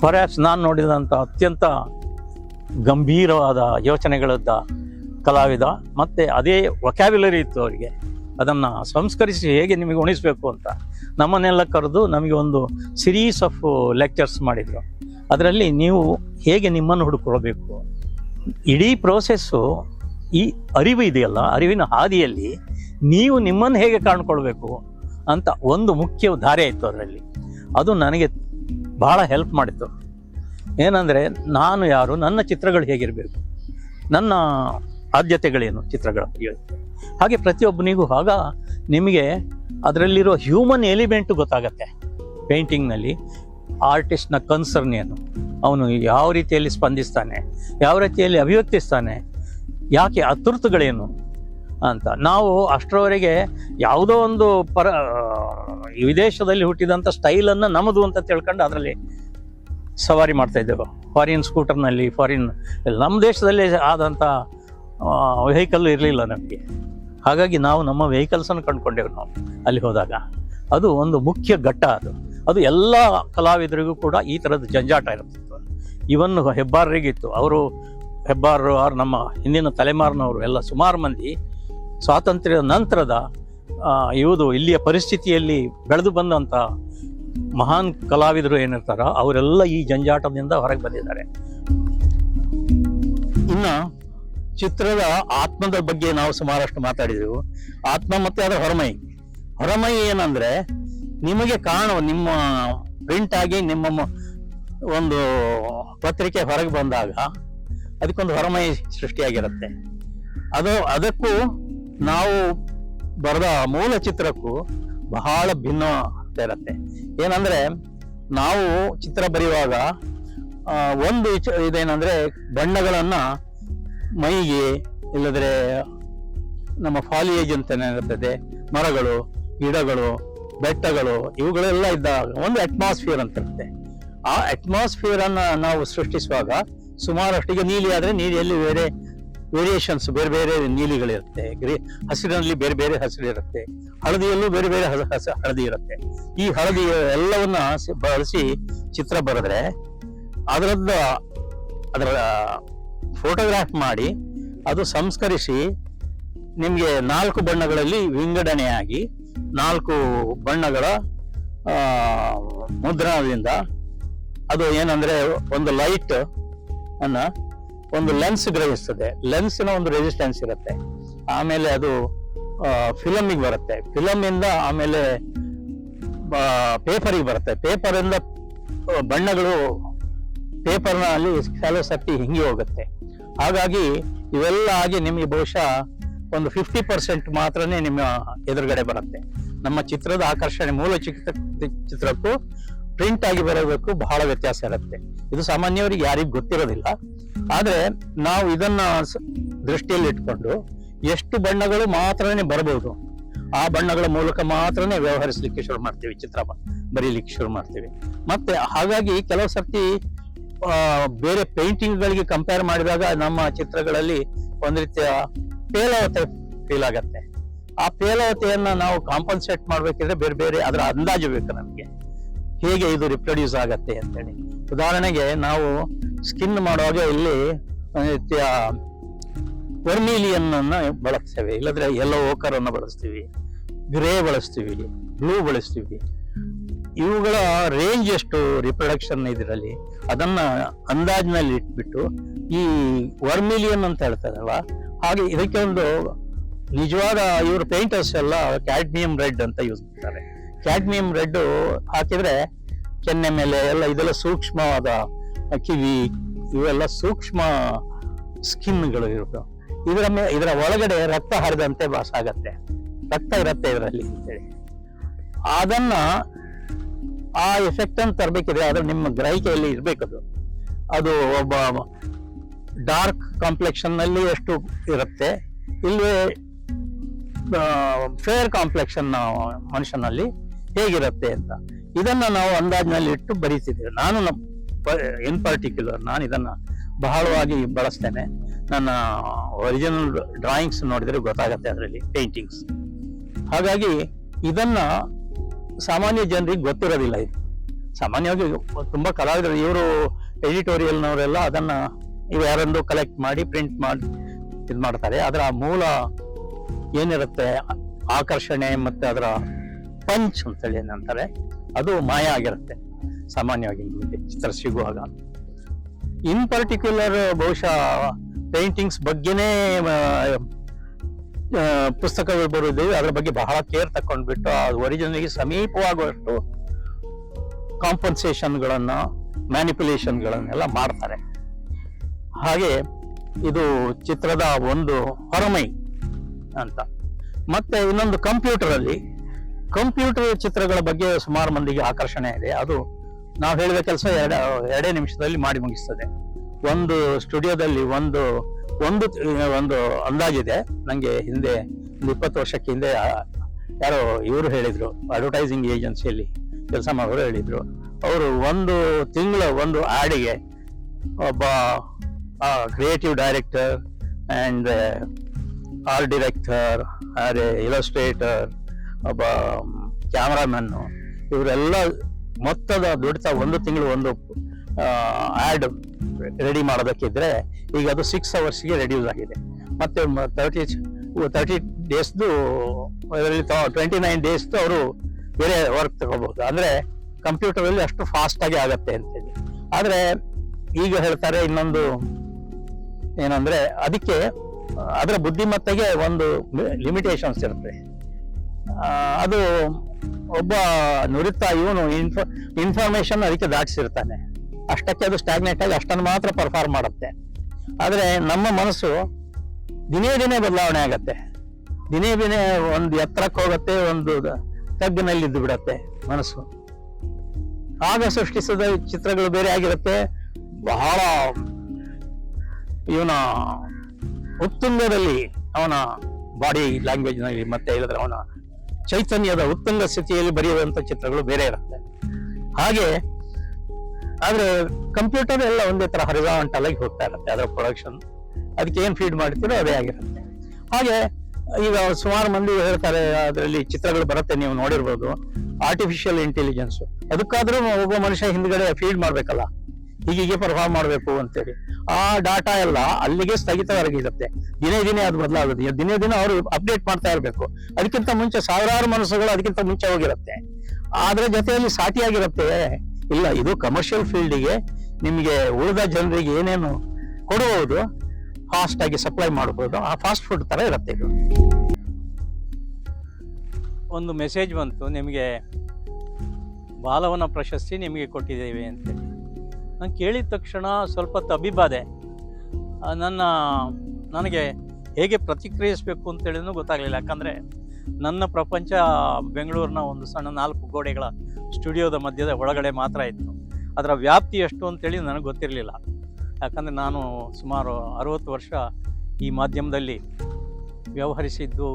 ಪರ್ಯಾಪ್ಸ್ ನಾನು ನೋಡಿದಂಥ ಅತ್ಯಂತ ಗಂಭೀರವಾದ ಯೋಚನೆಗಳದ್ದ ಕಲಾವಿದ, ಮತ್ತು ಅದೇ ವೊಕ್ಯಾಬ್ಯುಲರಿ ಇತ್ತು ಅವರಿಗೆ. ಅದನ್ನು ಸಂಸ್ಕರಿಸಿ ಹೇಗೆ ನಿಮಗೆ ಉಣಿಸ್ಬೇಕು ಅಂತ. ನಮ್ಮನ್ನೆಲ್ಲ ಕರೆದು ನಮಗೆ ಒಂದು ಸಿರೀಸ್ ಆಫ್ ಲೆಕ್ಚರ್ಸ್ ಮಾಡಿದರು. ಅದರಲ್ಲಿ ನೀವು ಹೇಗೆ ನಿಮ್ಮನ್ನು ಹುಡುಕೊಳ್ಬೇಕು? ಇಡೀ ಪ್ರೋಸೆಸ್ಸು ಈ ಅರಿವು ಇದೆಯಲ್ಲ, ಅರಿವಿನ ಹಾದಿಯಲ್ಲಿ ನೀವು ನಿಮ್ಮನ್ನು ಹೇಗೆ ಕಾಣ್ಕೊಳ್ಬೇಕು? ಅಂತ ಒಂದು ಮುಖ್ಯ ಧಾರೆ ಇತ್ತು ಅದರಲ್ಲಿ. ಅದು ನನಗೆ ಭಾಳ ಹೆಲ್ಪ್ ಮಾಡಿತ್ತು. ಏನಂದರೆ ನಾನು ಯಾರು, ನನ್ನ ಚಿತ್ರಗಳು ಹೇಗಿರಬೇಕು, ನನ್ನ ಆದ್ಯತೆಗಳೇನು ಚಿತ್ರಗಳ ಹಾಗೆ ಪ್ರತಿಯೊಬ್ಬನಿಗೂ ಆಗ ನಿಮಗೆ ಅದರಲ್ಲಿರೋ ಹ್ಯೂಮನ್ ಎಲಿಮೆಂಟು ಗೊತ್ತಾಗತ್ತೆ. ಪೇಂಟಿಂಗ್ನಲ್ಲಿ ಆರ್ಟಿಸ್ಟ್ನ ಕನ್ಸರ್ನ್ ಏನು, ಅವನು ಯಾವ ರೀತಿಯಲ್ಲಿ ಸ್ಪಂದಿಸ್ತಾನೆ, ಯಾವ ರೀತಿಯಲ್ಲಿ ಅಭಿವ್ಯಕ್ತಿಸ್ತಾನೆ, ಯಾಕೆ ಆ ತುರ್ತುಗಳೇನು ಅಂತ. ನಾವು ಅಷ್ಟರವರೆಗೆ ಯಾವುದೋ ಒಂದು ಪರ ವಿದೇಶದಲ್ಲಿ ಹುಟ್ಟಿದಂಥ ಸ್ಟೈಲನ್ನು ನಮ್ಮದು ಅಂತ ತಿಳ್ಕೊಂಡು ಅದರಲ್ಲಿ ಸವಾರಿ ಮಾಡ್ತಾ ಇದ್ದೆವು. ಫಾರಿನ್ ಸ್ಕೂಟರ್ನಲ್ಲಿ, ಫಾರಿನ್ ನಮ್ಮ ದೇಶದಲ್ಲೇ ಆದಂಥ ವೆಹಿಕಲ್ ಇರಲಿಲ್ಲ ನಮಗೆ. ಹಾಗಾಗಿ ನಾವು ನಮ್ಮ ವೆಹಿಕಲ್ಸನ್ನು ಕಂಡುಕೊಂಡೆವು ನಾವು ಅಲ್ಲಿ ಹೋದಾಗ. ಅದು ಒಂದು ಮುಖ್ಯ ಘಟ್ಟ ಅದು. ಅದು ಎಲ್ಲ ಕಲಾವಿದರಿಗೂ ಕೂಡ ಈ ಥರದ ಜಂಜಾಟ ಇರುತ್ತಿತ್ತು. ಇವನ್ನು ಹೆಬ್ಬಾರರಿಗಿತ್ತು. ಅವರು ಹೆಬ್ಬಾರರು ಅವ್ರು ನಮ್ಮ ಹಿಂದಿನ ತಲೆಮಾರಿನವರು ಎಲ್ಲ ಸುಮಾರು ಮಂದಿ ಸ್ವಾತಂತ್ರ್ಯದ ನಂತರದ ಇವುದು ಇಲ್ಲಿಯ ಪರಿಸ್ಥಿತಿಯಲ್ಲಿ ಬೆಳೆದು ಬಂದಂಥ ಮಹಾನ್ ಕಲಾವಿದರು ಏನಿರ್ತಾರ ಅವರೆಲ್ಲ ಈ ಜಂಜಾಟದಿಂದ ಹೊರಗೆ ಬಂದಿದ್ದಾರೆ. ಇನ್ನು ಚಿತ್ರದ ಆತ್ಮದ ಬಗ್ಗೆ ನಾವು ಸುಮಾರಷ್ಟು ಮಾತಾಡಿದೆವು. ಆತ್ಮ ಮತ್ತೆ ಅದರ ಹೊರಮೈ. ಹೊರಮೈ ಏನಂದ್ರೆ ನಿಮಗೆ ಕಾಣುವ ನಿಮ್ಮ ಪ್ರಿಂಟ್ ಆಗಿ ನಿಮ್ಮ ಒಂದು ಪತ್ರಿಕೆ ಹೊರಗೆ ಬಂದಾಗ ಅದಕ್ಕೊಂದು ಹೊರಮೈ ಸೃಷ್ಟಿಯಾಗಿರುತ್ತೆ. ಅದು, ಅದಕ್ಕೂ ನಾವು ಬರೆದ ಮೂಲ ಚಿತ್ರಕ್ಕೂ ಬಹಳ ಭಿನ್ನ ಇರುತ್ತೆ. ಏನಂದ್ರೆ, ನಾವು ಚಿತ್ರ ಬರೆಯುವಾಗ ಒಂದು ಇದೇನಂದ್ರೆ, ಬಣ್ಣಗಳನ್ನ ಮೈಗೆ, ಇಲ್ಲದ್ರೆ ನಮ್ಮ ಫಾಲಿಯೇಜ್ ಅಂತ ಇರ್ತದೆ. ಮರಗಳು, ಗಿಡಗಳು, ಬೆಟ್ಟಗಳು, ಇವುಗಳೆಲ್ಲ ಇದ್ದಾಗ ಒಂದು ಅಟ್ಮಾಸ್ಫಿಯರ್ ಅಂತ ಇರುತ್ತೆ. ಆ ಅಟ್ಮಾಸ್ಫಿಯರ್ ಅನ್ನ ನಾವು ಸೃಷ್ಟಿಸುವಾಗ ಸುಮಾರಷ್ಟಿಗೆ ನೀಲಿ ಆದ್ರೆ ನೀಲಿಯಲ್ಲಿ ಬೇರೆ ವೇರಿಯೇಷನ್ಸ್ ಬೇರೆ ಬೇರೆ ನೀಲಿಗಳಿರುತ್ತೆ ಗ್ರೀ ಹಸಿರಿನಲ್ಲಿ ಬೇರೆ ಬೇರೆ ಹಸಿರು ಇರುತ್ತೆ ಹಳದಿಯಲ್ಲೂ ಬೇರೆ ಬೇರೆ ಹಸ ಹಳದಿ ಇರುತ್ತೆ. ಈ ಹಳದಿ ಎಲ್ಲವನ್ನ ಬಳಸಿ ಚಿತ್ರ ಬರೆದ್ರೆ ಅದರದ್ದು, ಅದರ ಫೋಟೋಗ್ರಾಫ್ ಮಾಡಿ ಅದು ಸಂಸ್ಕರಿಸಿ ನಿಮಗೆ ನಾಲ್ಕು ಬಣ್ಣಗಳಲ್ಲಿ ವಿಂಗಡಣೆಯಾಗಿ ನಾಲ್ಕು ಬಣ್ಣಗಳ ಮುದ್ರಣದಿಂದ ಅದು ಏನಂದ್ರೆ ಒಂದು ಲೈಟ್ ಅನ್ನ ಒಂದು ಲೆನ್ಸ್ ಗ್ರಹಿಸ್ತದೆ. ಲೆನ್ಸಿನ ಒಂದು ರೆಸಿಸ್ಟೆನ್ಸ್ ಇರುತ್ತೆ. ಆಮೇಲೆ ಅದು ಫಿಲಮಿಗೆ ಬರುತ್ತೆ. ಫಿಲಮ್ ಇಂದ ಆಮೇಲೆ ಪೇಪರಿಗೆ ಬರುತ್ತೆ. ಪೇಪರಿಂದ ಬಣ್ಣಗಳು ಪೇಪರ್ನಲ್ಲಿ ಕೆಲವು ಸರ್ತಿ ಹಿಂಗಿ ಹೋಗುತ್ತೆ. ಹಾಗಾಗಿ ಇವೆಲ್ಲ ಆಗಿ ನಿಮಗೆ ಬಹುಶಃ ಒಂದು ಫಿಫ್ಟಿ ಪರ್ಸೆಂಟ್ ಮಾತ್ರನೇ ನಿಮ್ಮ ಎದುರುಗಡೆ ಬರುತ್ತೆ. ನಮ್ಮ ಚಿತ್ರದ ಆಕರ್ಷಣೆ, ಮೂಲ ಚಿತ್ರ, ಚಿತ್ರಕ್ಕೂ ಪ್ರಿಂಟ್ ಆಗಿ ಬರಬೇಕು ಬಹಳ ವ್ಯತ್ಯಾಸ ಇರುತ್ತೆ. ಇದು ಸಾಮಾನ್ಯವರಿಗೆ ಯಾರಿಗೂ ಗೊತ್ತಿರೋದಿಲ್ಲ. ಆದ್ರೆ ನಾವು ಇದನ್ನ ದೃಷ್ಟಿಯಲ್ಲಿ ಇಟ್ಕೊಂಡು ಎಷ್ಟು ಬಣ್ಣಗಳು ಮಾತ್ರನೇ ಬರಬಹುದು ಆ ಬಣ್ಣಗಳ ಮೂಲಕ ಮಾತ್ರನೇ ವ್ಯವಹರಿಸಲಿಕ್ಕೆ ಶುರು ಮಾಡ್ತೀವಿ, ಚಿತ್ರ ಬರೀಲಿಕ್ಕೆ ಶುರು ಮಾಡ್ತೀವಿ. ಮತ್ತೆ ಹಾಗಾಗಿ ಕೆಲವು ಸರ್ತಿ ಬೇರೆ ಪೇಂಟಿಂಗ್ಗಳಿಗೆ ಕಂಪೇರ್ ಮಾಡಿದಾಗ ನಮ್ಮ ಚಿತ್ರಗಳಲ್ಲಿ ಒಂದು ರೀತಿಯ ಪೇಲವತೆ ಫೀಲ್ ಆಗತ್ತೆ. ಆ ಪೇಲವತೆಯನ್ನ ನಾವು ಕಾಂಪನ್ಸೇಟ್ ಮಾಡ್ಬೇಕಿದ್ರೆ ಬೇರೆ ಬೇರೆ ಅದರ ಅಂದಾಜು ಬೇಕು ನಮಗೆ. ಹೇಗೆ ಇದು ರಿಪ್ರೊಡ್ಯೂಸ್ ಆಗತ್ತೆ ಅಂತೇಳಿ. ಉದಾಹರಣೆಗೆ ನಾವು ಸ್ಕಿನ್ ಮಾಡುವಾಗ ಇಲ್ಲಿ ರೀತಿಯ ವರ್ಮಿಲಿಯನ್ ಅನ್ನ ಬಳಸ್ತೇವೆ. ಇಲ್ಲದ್ರೆ ಎಲ್ಲೋ ಓಕರ್ ಅನ್ನ ಬಳಸ್ತೀವಿ ಗ್ರೇ ಬಳಸ್ತೀವಿ ಬ್ಲೂ ಬಳಸ್ತೀವಿ. ಇವುಗಳ ರೇಂಜ್ ಎಷ್ಟು ರಿಪ್ರೊಡಕ್ಷನ್ ಇದರಲ್ಲಿ, ಅದನ್ನ ಅಂದಾಜಿನಲ್ಲಿ ಇಟ್ಬಿಟ್ಟು ಈ ವರ್ಮಿಲಿಯನ್ ಅಂತ ಹೇಳ್ತಾರಲ್ಲ ಹಾಗೆ ಇದಕ್ಕೆ ಒಂದು ನಿಜವಾದ ಇವರು ಪೇಂಟರ್ಸ್ ಎಲ್ಲ ಕ್ಯಾಡ್ಮಿಯಂ ರೆಡ್ ಅಂತ ಯೂಸ್ ಮಾಡ್ತಾರೆ. ಕ್ಯಾಡ್ಮಿಯಂ ರೆಡ್ ಹಾಕಿದ್ರೆ ಕೆನ್ನೆ ಮೇಲೆ ಎಲ್ಲ ಇದೆಲ್ಲ ಸೂಕ್ಷ್ಮವಾದ ಕಿವಿ, ಇವೆಲ್ಲ ಸೂಕ್ಷ್ಮ ಸ್ಕಿನ್ಗಳು ಇರುತ್ತೆ ಇದರ ಮೇಲೆ ಇದರ ಒಳಗಡೆ ರಕ್ತ ಹರಿದಂತೆ ಭಾಸ ಆಗತ್ತೆ ರಕ್ತ ಇರತ್ತೆ ಇದರಲ್ಲಿ ಅಂತೇಳಿ. ಅದನ್ನ ಆ ಎಫೆಕ್ಟ್ ಅನ್ನು ತರಬೇಕಿದ್ರೆ ಅದು ನಿಮ್ಮ ಗ್ರಹಿಕೆಯಲ್ಲಿ ಇರಬೇಕದು ಅದು. ಒಬ್ಬ ಡಾರ್ಕ್ ಕಾಂಪ್ಲೆಕ್ಷನ್ನಲ್ಲಿ ಎಷ್ಟು ಇರುತ್ತೆ ಇಲ್ಲಿ ಫೇರ್ ಕಾಂಪ್ಲೆಕ್ಷನ್ ಮನುಷ್ಯನಲ್ಲಿ ಹೇಗಿರುತ್ತೆ ಅಂತ. ಇದನ್ನ ನಾವು ಅಂದಾಜಿನಲ್ಲಿ ಇಟ್ಟು ಬರೀತಿದ್ದೇವೆ. ನಾನು ಇನ್ ಪರ್ಟಿಕ್ಯುಲರ್ ನಾನು ಇದನ್ನ ಬಹಳವಾಗಿ ಬಳಸ್ತೇನೆ. ನನ್ನ ಒರಿಜಿನಲ್ ಡ್ರಾಯಿಂಗ್ಸ್ ನೋಡಿದ್ರೆ ಗೊತ್ತಾಗತ್ತೆ ಅದರಲ್ಲಿ ಪೇಂಟಿಂಗ್ಸ್ ಹಾಗಾಗಿ ಇದನ್ನ ಸಾಮಾನ್ಯ ಜನರಿಗೆ ಗೊತ್ತಿರೋದಿಲ್ಲ ಇದು. ಸಾಮಾನ್ಯವಾಗಿ ತುಂಬಾ ಕಲಾವಿದರು, ಇವರು ಎಡಿಟೋರಿಯಲ್ನವರೆಲ್ಲ ಅದನ್ನ ಇವು ಯಾರೊಂದು ಕಲೆಕ್ಟ್ ಮಾಡಿ ಪ್ರಿಂಟ್ ಮಾಡಿ ಇದು ಮಾಡ್ತಾರೆ ಅದರ ಮೂಲ ಏನಿರುತ್ತೆ ಆಕರ್ಷಣೆ ಮತ್ತೆ ಅದರ ಪಂಚ್ ಅಂತೇಳಿ ಏನಂತಾರೆ, ಅದು ಮಾಯ ಆಗಿರುತ್ತೆ. ಸಾಮಾನ್ಯವಾಗಿ ನಿಮಗೆ ಚಿತ್ರ ಸಿಗುವಾಗ. ಇನ್ ಪರ್ಟಿಕ್ಯುಲರ್ ಬಹುಶಃ ಪೇಂಟಿಂಗ್ಸ್ ಬಗ್ಗೆನೇ ಪುಸ್ತಕಗಳು ಬರುವುದು ಅದರ ಬಗ್ಗೆ ಬಹಳ ಕೇರ್ ತಕೊಂಡ್ಬಿಟ್ಟು ಆ ಒರಿಜಿನಲ್ಗೆ ಸಮೀಪವಾಗುವಷ್ಟು ಕಾಂಪನ್ಸೇಷನ್ಗಳನ್ನು ಮ್ಯಾನಿಪುಲೇಷನ್ಗಳನ್ನೆಲ್ಲ ಮಾಡ್ತಾರೆ. ಹಾಗೆ ಇದು ಚಿತ್ರದ ಒಂದು ಹೊರಮೈ ಅಂತ. ಮತ್ತೆ ಇನ್ನೊಂದು ಕಂಪ್ಯೂಟರ್ ಅಲ್ಲಿ ಕಂಪ್ಯೂಟರ್ ಚಿತ್ರಗಳ ಬಗ್ಗೆ ಸುಮಾರು ಮಂದಿಗೆ ಆಕರ್ಷಣೆ ಇದೆ. ಅದು ನಾವು ಹೇಳಿದ ಕೆಲಸ ಎರಡ, ಎರಡೇ ನಿಮಿಷದಲ್ಲಿ ಮಾಡಿ ಮುಗಿಸ್ತದೆ. ಒಂದು ಸ್ಟುಡಿಯೋದಲ್ಲಿ ಒಂದು ಒಂದು ಒಂದು ಅಂದಾಜಿದೆ. ನನಗೆ ಹಿಂದೆ ಒಂದು ಇಪ್ಪತ್ತು ವರ್ಷಕ್ಕೆ ಹಿಂದೆ ಯಾರೋ ಇವರು ಹೇಳಿದರು ಅಡ್ವರ್ಟೈಸಿಂಗ್ ಏಜೆನ್ಸಿಯಲ್ಲಿ ಕೆಲಸ ಮಾಡೋರು ಹೇಳಿದರು. ಅವರು ಒಂದು ತಿಂಗಳ ಒಂದು ಆಡಿಗೆ ಒಬ್ಬ creative director and art director ಅದೇ ಇಲಸ್ಟ್ರೇಟರ್ ಒಬ್ಬ ಕ್ಯಾಮರಾಮನ್ ಇವರೆಲ್ಲ ಮೊತ್ತದ ದುಡಿತ ಒಂದು ತಿಂಗಳು ಒಂದು ಆ್ಯಡ್ ರೆಡಿ ಮಾಡಬೇಕಿದ್ರೆ ಈಗ ಅದು ಸಿಕ್ಸ್ ಅವರ್ಸ್ಗೆ ರೆಡ್ಯೂಸ್ ಆಗಿದೆ. ಮತ್ತೆ ತರ್ಟಿ ತರ್ಟಿ ಡೇಸ್ದು ಅದರಲ್ಲಿ ಟ್ವೆಂಟಿ ನೈನ್ ಡೇಸ್ದು ಅವರು ಬೇರೆ ವರ್ಕ್ ತಗೋಬಹುದು. ಅಂದರೆ ಕಂಪ್ಯೂಟರಲ್ಲಿ ಅಷ್ಟು ಫಾಸ್ಟ್ ಆಗಿ ಆಗತ್ತೆ ಅಂತೇಳಿ. ಆದರೆ ಈಗ ಹೇಳ್ತಾರೆ ಇನ್ನೊಂದು ಏನಂದ್ರೆ ಅದಕ್ಕೆ ಅದರ ಬುದ್ಧಿಮತ್ತೆಗೆ ಒಂದು ಲಿಮಿಟೇಷನ್ಸ್ ಇರುತ್ತೆ. ಅದು ಒಬ್ಬ ನುರಿತ ಇವನು ಇನ್ಫ ಇನ್ಫಾರ್ಮೇಶನ್ ಅದಕ್ಕೆ ದಾಟಿಸಿರ್ತಾನೆ. ಅಷ್ಟಕ್ಕೆ ಅದು ಸ್ಟಾಗ್ನೆಟ್ ಆಗಿ ಅಷ್ಟನ್ನು ಮಾತ್ರ ಪರ್ಫಾರ್ಮ್ ಮಾಡುತ್ತೆ. ಆದರೆ ನಮ್ಮ ಮನಸ್ಸು ದಿನೇ ದಿನೇ ಬದಲಾವಣೆ ಆಗತ್ತೆ. ದಿನೇ ದಿನೇ ಒಂದು ಎತ್ತರಕ್ಕೆ ಹೋಗುತ್ತೆ, ಒಂದು ತಗ್ಗಿನಲ್ಲಿ ಇದ್ದು ಬಿಡತ್ತೆ ಮನಸ್ಸು. ಆಗ ಸೃಷ್ಟಿಸಿದ ಚಿತ್ರಗಳು ಬೇರೆ ಆಗಿರುತ್ತೆ. ಬಹಳ ಇವನ ಉತ್ತುಂಗದಲ್ಲಿ ಅವನ ಬಾಡಿ ಲ್ಯಾಂಗ್ವೇಜ್ನಲ್ಲಿ ಮತ್ತೆ ಹೇಳಿದ್ರೆ ಅವನ ಚೈತನ್ಯದ ಉತ್ತಂಗ ಸ್ಥಿತಿಯಲ್ಲಿ ಬರೆಯುವಂತ ಚಿತ್ರಗಳು ಬೇರೆ ಇರುತ್ತೆ. ಹಾಗೆ, ಆದ್ರೆ ಕಂಪ್ಯೂಟರ್ ಎಲ್ಲ ಒಂದೇ ತರ ಹರಿಜಾಂಟಲ್ ಆಗಿ ಹೋಗ್ತಾ ಇರುತ್ತೆ, ಅದರ ಪ್ರೊಡಕ್ಷನ್ ಅದಕ್ಕೆ ಏನ್ ಫೀಡ್ ಮಾಡ್ತೀರೋ ಅದೇ ಆಗಿರುತ್ತೆ. ಹಾಗೆ, ಈಗ ಸುಮಾರು ಮಂದಿ ಹೇಳ್ತಾರೆ, ಅದರಲ್ಲಿ ಚಿತ್ರಗಳು ಬರುತ್ತೆ, ನೀವು ನೋಡಿರ್ಬೋದು. ಆರ್ಟಿಫಿಷಿಯಲ್ ಇಂಟೆಲಿಜೆನ್ಸ್ ಅದಕ್ಕಾದ್ರೂ ಒಬ್ಬ ಮನುಷ್ಯ ಹಿಂದ್ಗಡೆ ಫೀಡ್ ಮಾಡ್ಬೇಕಲ್ಲ. ಹೀಗೆ ಪರ್ಫಾರ್ಮ್ ಮಾಡಬೇಕು ಅಂತೇಳಿ. ಆ ಡಾಟಾ ಎಲ್ಲ ಅಲ್ಲಿಗೆ ಸ್ಥಗಿತವಾಗಿರುತ್ತೆ. ದಿನೇ ದಿನೇ ಅದು ಬದಲಾಗುತ್ತೆ. ದಿನೇ ದಿನ ಅವರು ಅಪ್ಡೇಟ್ ಮಾಡ್ತಾ ಇರಬೇಕು. ಅದಕ್ಕಿಂತ ಮುಂಚೆ ಸಾವಿರಾರು ಮನಸ್ಸುಗಳು ಅದಕ್ಕಿಂತ ಮುಂಚೆ ಹೋಗಿರುತ್ತೆ. ಅದ್ರ ಜೊತೆಯಲ್ಲಿ ಸಾಟಿಯಾಗಿರುತ್ತೆ ಇಲ್ಲ, ಇದು ಕಮರ್ಷಿಯಲ್ ಫೀಲ್ಡಿಗೆ ನಿಮಗೆ ಉಳಿದ ಜನರಿಗೆ ಏನೇನು ಕೊಡಬಹುದು ಫಾಸ್ಟ್ ಆಗಿ ಸಪ್ಲೈ ಮಾಡಬಹುದು ಆ ಫಾಸ್ಟ್ ಫುಡ್ ತರ ಇರುತ್ತೆ ಇದು. ಒಂದು ಮೆಸೇಜ್ ಬಂತು. ನಿಮಗೆ ಬಾಲವನ ಪ್ರಶಸ್ತಿ ನಿಮಗೆ ಕೊಟ್ಟಿದ್ದೇವೆ ಅಂತೇಳಿ. ನಾನು ಕೇಳಿದ ತಕ್ಷಣ ಸ್ವಲ್ಪ ತಬ್ಬಿಬಾದೆ ನನ್ನ, ನನಗೆ ಹೇಗೆ ಪ್ರತಿಕ್ರಿಯಿಸಬೇಕು ಅಂತೇಳಿನೂ ಗೊತ್ತಾಗಲಿಲ್ಲ. ಯಾಕಂದರೆ ನನ್ನ ಪ್ರಪಂಚ ಬೆಂಗಳೂರಿನ ಒಂದು ಸಣ್ಣ ನಾಲ್ಕು ಗೋಡೆಗಳ ಸ್ಟುಡಿಯೋದ ಮಧ್ಯದ ಒಳಗಡೆ ಮಾತ್ರ ಇತ್ತು. ಅದರ ವ್ಯಾಪ್ತಿ ಎಷ್ಟು ಅಂತೇಳಿ ನನಗೆ ಗೊತ್ತಿರಲಿಲ್ಲ. ಯಾಕಂದರೆ ನಾನು ಸುಮಾರು ಅರುವತ್ತು ವರ್ಷ ಈ ಮಾಧ್ಯಮದಲ್ಲಿ ವ್ಯವಹರಿಸಿದ್ದು,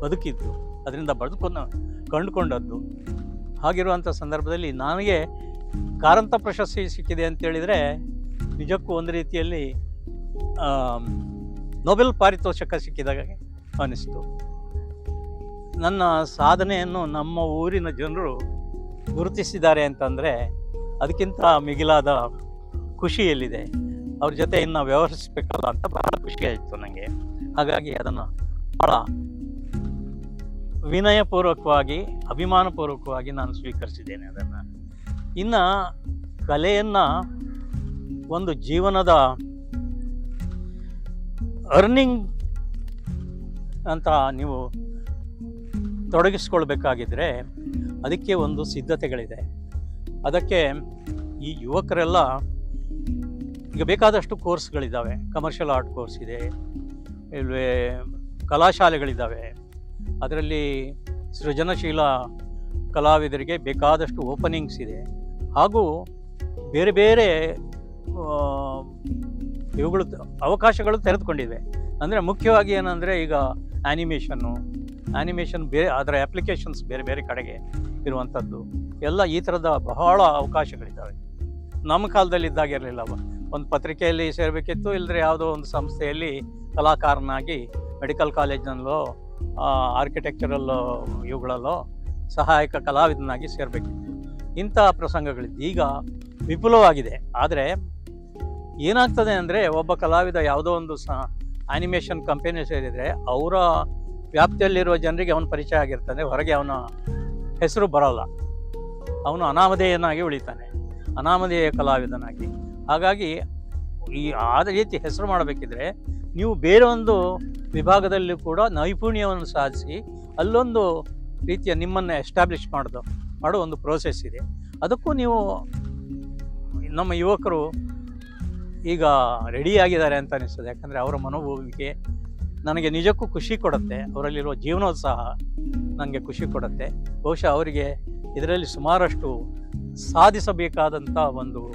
ಬದುಕಿದ್ದು, ಅದರಿಂದ ಬದುಕೊಂಡು ಕಂಡುಕೊಂಡದ್ದು. ಹಾಗಿರುವಂಥ ಸಂದರ್ಭದಲ್ಲಿ ನನಗೆ ಕಾರಂತ ಪ್ರಶಸ್ತಿ ಸಿಕ್ಕಿದೆ ಅಂತೇಳಿದರೆ ನಿಜಕ್ಕೂ ಒಂದು ರೀತಿಯಲ್ಲಿ ನೊಬೆಲ್ ಪಾರಿತೋಷಕ ಸಿಕ್ಕಿದಾಗ ಅನಿಸ್ತು ನನ್ನ ಸಾಧನೆಯನ್ನು ನಮ್ಮ ಊರಿನ ಜನರು ಗುರುತಿಸಿದ್ದಾರೆ ಅಂತಂದರೆ ಅದಕ್ಕಿಂತ ಮಿಗಿಲಾದ ಖುಷಿ ಎಲ್ಲಿದೆ ಅವ್ರ ಜೊತೆ ಇನ್ನು ವ್ಯವಹರಿಸಬೇಕಲ್ಲ ಅಂತ ಬಹಳ ಖುಷಿಯಾಯಿತು ನನಗೆ ಹಾಗಾಗಿ ಅದನ್ನು ಭಾಳ ವಿನಯಪೂರ್ವಕವಾಗಿ, ಅಭಿಮಾನಪೂರ್ವಕವಾಗಿ ನಾನು ಸ್ವೀಕರಿಸಿದ್ದೇನೆ ಅದನ್ನು. ಇನ್ನು ಕಲೆಯನ್ನು ಒಂದು ಜೀವನದ ಅರ್ನಿಂಗ್ ಅಂತ ನೀವು ತೊಡಗಿಸ್ಕೊಳ್ಬೇಕಾಗಿದ್ದರೆ ಅದಕ್ಕೆ ಒಂದು ಸಿದ್ಧತೆಗಳಿದೆ. ಅದಕ್ಕೆ ಈ ಯುವಕರೆಲ್ಲ ಈಗ ಬೇಕಾದಷ್ಟು ಕೋರ್ಸ್ಗಳಿದ್ದಾವೆ. ಕಮರ್ಷಿಯಲ್ ಆರ್ಟ್ ಕೋರ್ಸ್ ಇದೆ, ಇಲ್ವೇ ಕಲಾಶಾಲೆಗಳಿದ್ದಾವೆ. ಅದರಲ್ಲಿ ಸೃಜನಶೀಲ ಕಲಾವಿದರಿಗೆ ಬೇಕಾದಷ್ಟು ಓಪನಿಂಗ್ಸ್ ಇದೆ. ಹಾಗೂ ಬೇರೆ ಬೇರೆ ಇವುಗಳು ಅವಕಾಶಗಳು ತೆರೆದುಕೊಂಡಿವೆ. ಅಂದರೆ ಮುಖ್ಯವಾಗಿ ಏನಂದರೆ ಈಗ ಆ್ಯನಿಮೇಷನ್ನು ಆ್ಯನಿಮೇಷನ್ ಬೇರೆ ಅದರ ಅಪ್ಲಿಕೇಶನ್ಸ್ ಬೇರೆ ಬೇರೆ ಕಡೆಗೆ ಇರುವಂಥದ್ದು. ಎಲ್ಲ ಈ ಥರದ ಬಹಳ ಅವಕಾಶಗಳಿದ್ದಾವೆ. ನಮ್ಮ ಕಾಲದಲ್ಲಿ ಇದ್ದಾಗಿರಲಿಲ್ಲ ಒಂದು ಪತ್ರಿಕೆಯಲ್ಲಿ ಸೇರಬೇಕಿತ್ತು ಇಲ್ಲದ್ರೆ ಯಾವುದೋ ಒಂದು ಸಂಸ್ಥೆಯಲ್ಲಿ ಕಲಾಕಾರನಾಗಿ ಮೆಡಿಕಲ್ ಕಾಲೇಜ್ನಲ್ಲೋ ಆರ್ಕಿಟೆಕ್ಚರಲ್ ಇವುಗಳಲ್ಲೋ ಸಹಾಯಕ ಕಲಾವಿದನಾಗಿ ಸೇರಬೇಕಿತ್ತು. ಇಂಥ ಪ್ರಸಂಗಗಳಿದ್ದು ಈಗ ವಿಪುಲವಾಗಿದೆ. ಆದರೆ ಏನಾಗ್ತದೆ ಅಂದರೆ ಒಬ್ಬ ಕಲಾವಿದ ಯಾವುದೋ ಒಂದು ಸ ಆ್ಯನಿಮೇಷನ್ ಕಂಪನಿ ಸೇರಿದರೆ ಅವರ ವ್ಯಾಪ್ತಿಯಲ್ಲಿರುವ ಜನರಿಗೆ ಅವನ ಪರಿಚಯ ಆಗಿರ್ತಾನೆ. ಹೊರಗೆ ಅವನ ಹೆಸರು ಬರೋಲ್ಲ. ಅವನು ಅನಾಮಧೇಯನಾಗಿ ಉಳಿತಾನೆ. ಅನಾಮಧೇಯ ಕಲಾವಿದನಾಗಿ. ಹಾಗಾಗಿ ಈ ಆದ ರೀತಿ ಹೆಸರು ಮಾಡಬೇಕಿದ್ರೆ ನೀವು ಬೇರೆ ಒಂದು ವಿಭಾಗದಲ್ಲಿ ಕೂಡ ನೈಪುಣ್ಯವನ್ನು ಸಾಧಿಸಿ ಅಲ್ಲೊಂದು ರೀತಿಯ ನಿಮ್ಮನ್ನು ಎಸ್ಟಾಬ್ಲಿಷ್ ಮಾಡೋದು ಮಾಡೋ ಒಂದು ಪ್ರೋಸೆಸ್ ಇದೆ. ಅದಕ್ಕೂ ನೀವು ನಮ್ಮ ಯುವಕರು ಈಗ ರೆಡಿ ಆಗಿದ್ದಾರೆ ಅಂತ ಅನಿಸ್ತದೆ. ಯಾಕಂದರೆ ಅವರ ಮನೋಭೂಮಿಕೆ ನನಗೆ ನಿಜಕ್ಕೂ ಖುಷಿ ಕೊಡುತ್ತೆ. ಅವರಲ್ಲಿರುವ ಜೀವನೋತ್ಸಾಹ ನನಗೆ ಖುಷಿ ಕೊಡುತ್ತೆ. ಬಹುಶಃ ಅವರಿಗೆ ಇದರಲ್ಲಿ ಸುಮಾರಷ್ಟು ಸಾಧಿಸಬೇಕಾದಂಥ ಒಂದು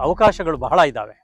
ಅವಕಾಶಗಳು ಬಹಳ ಇದ್ದಾವೆ.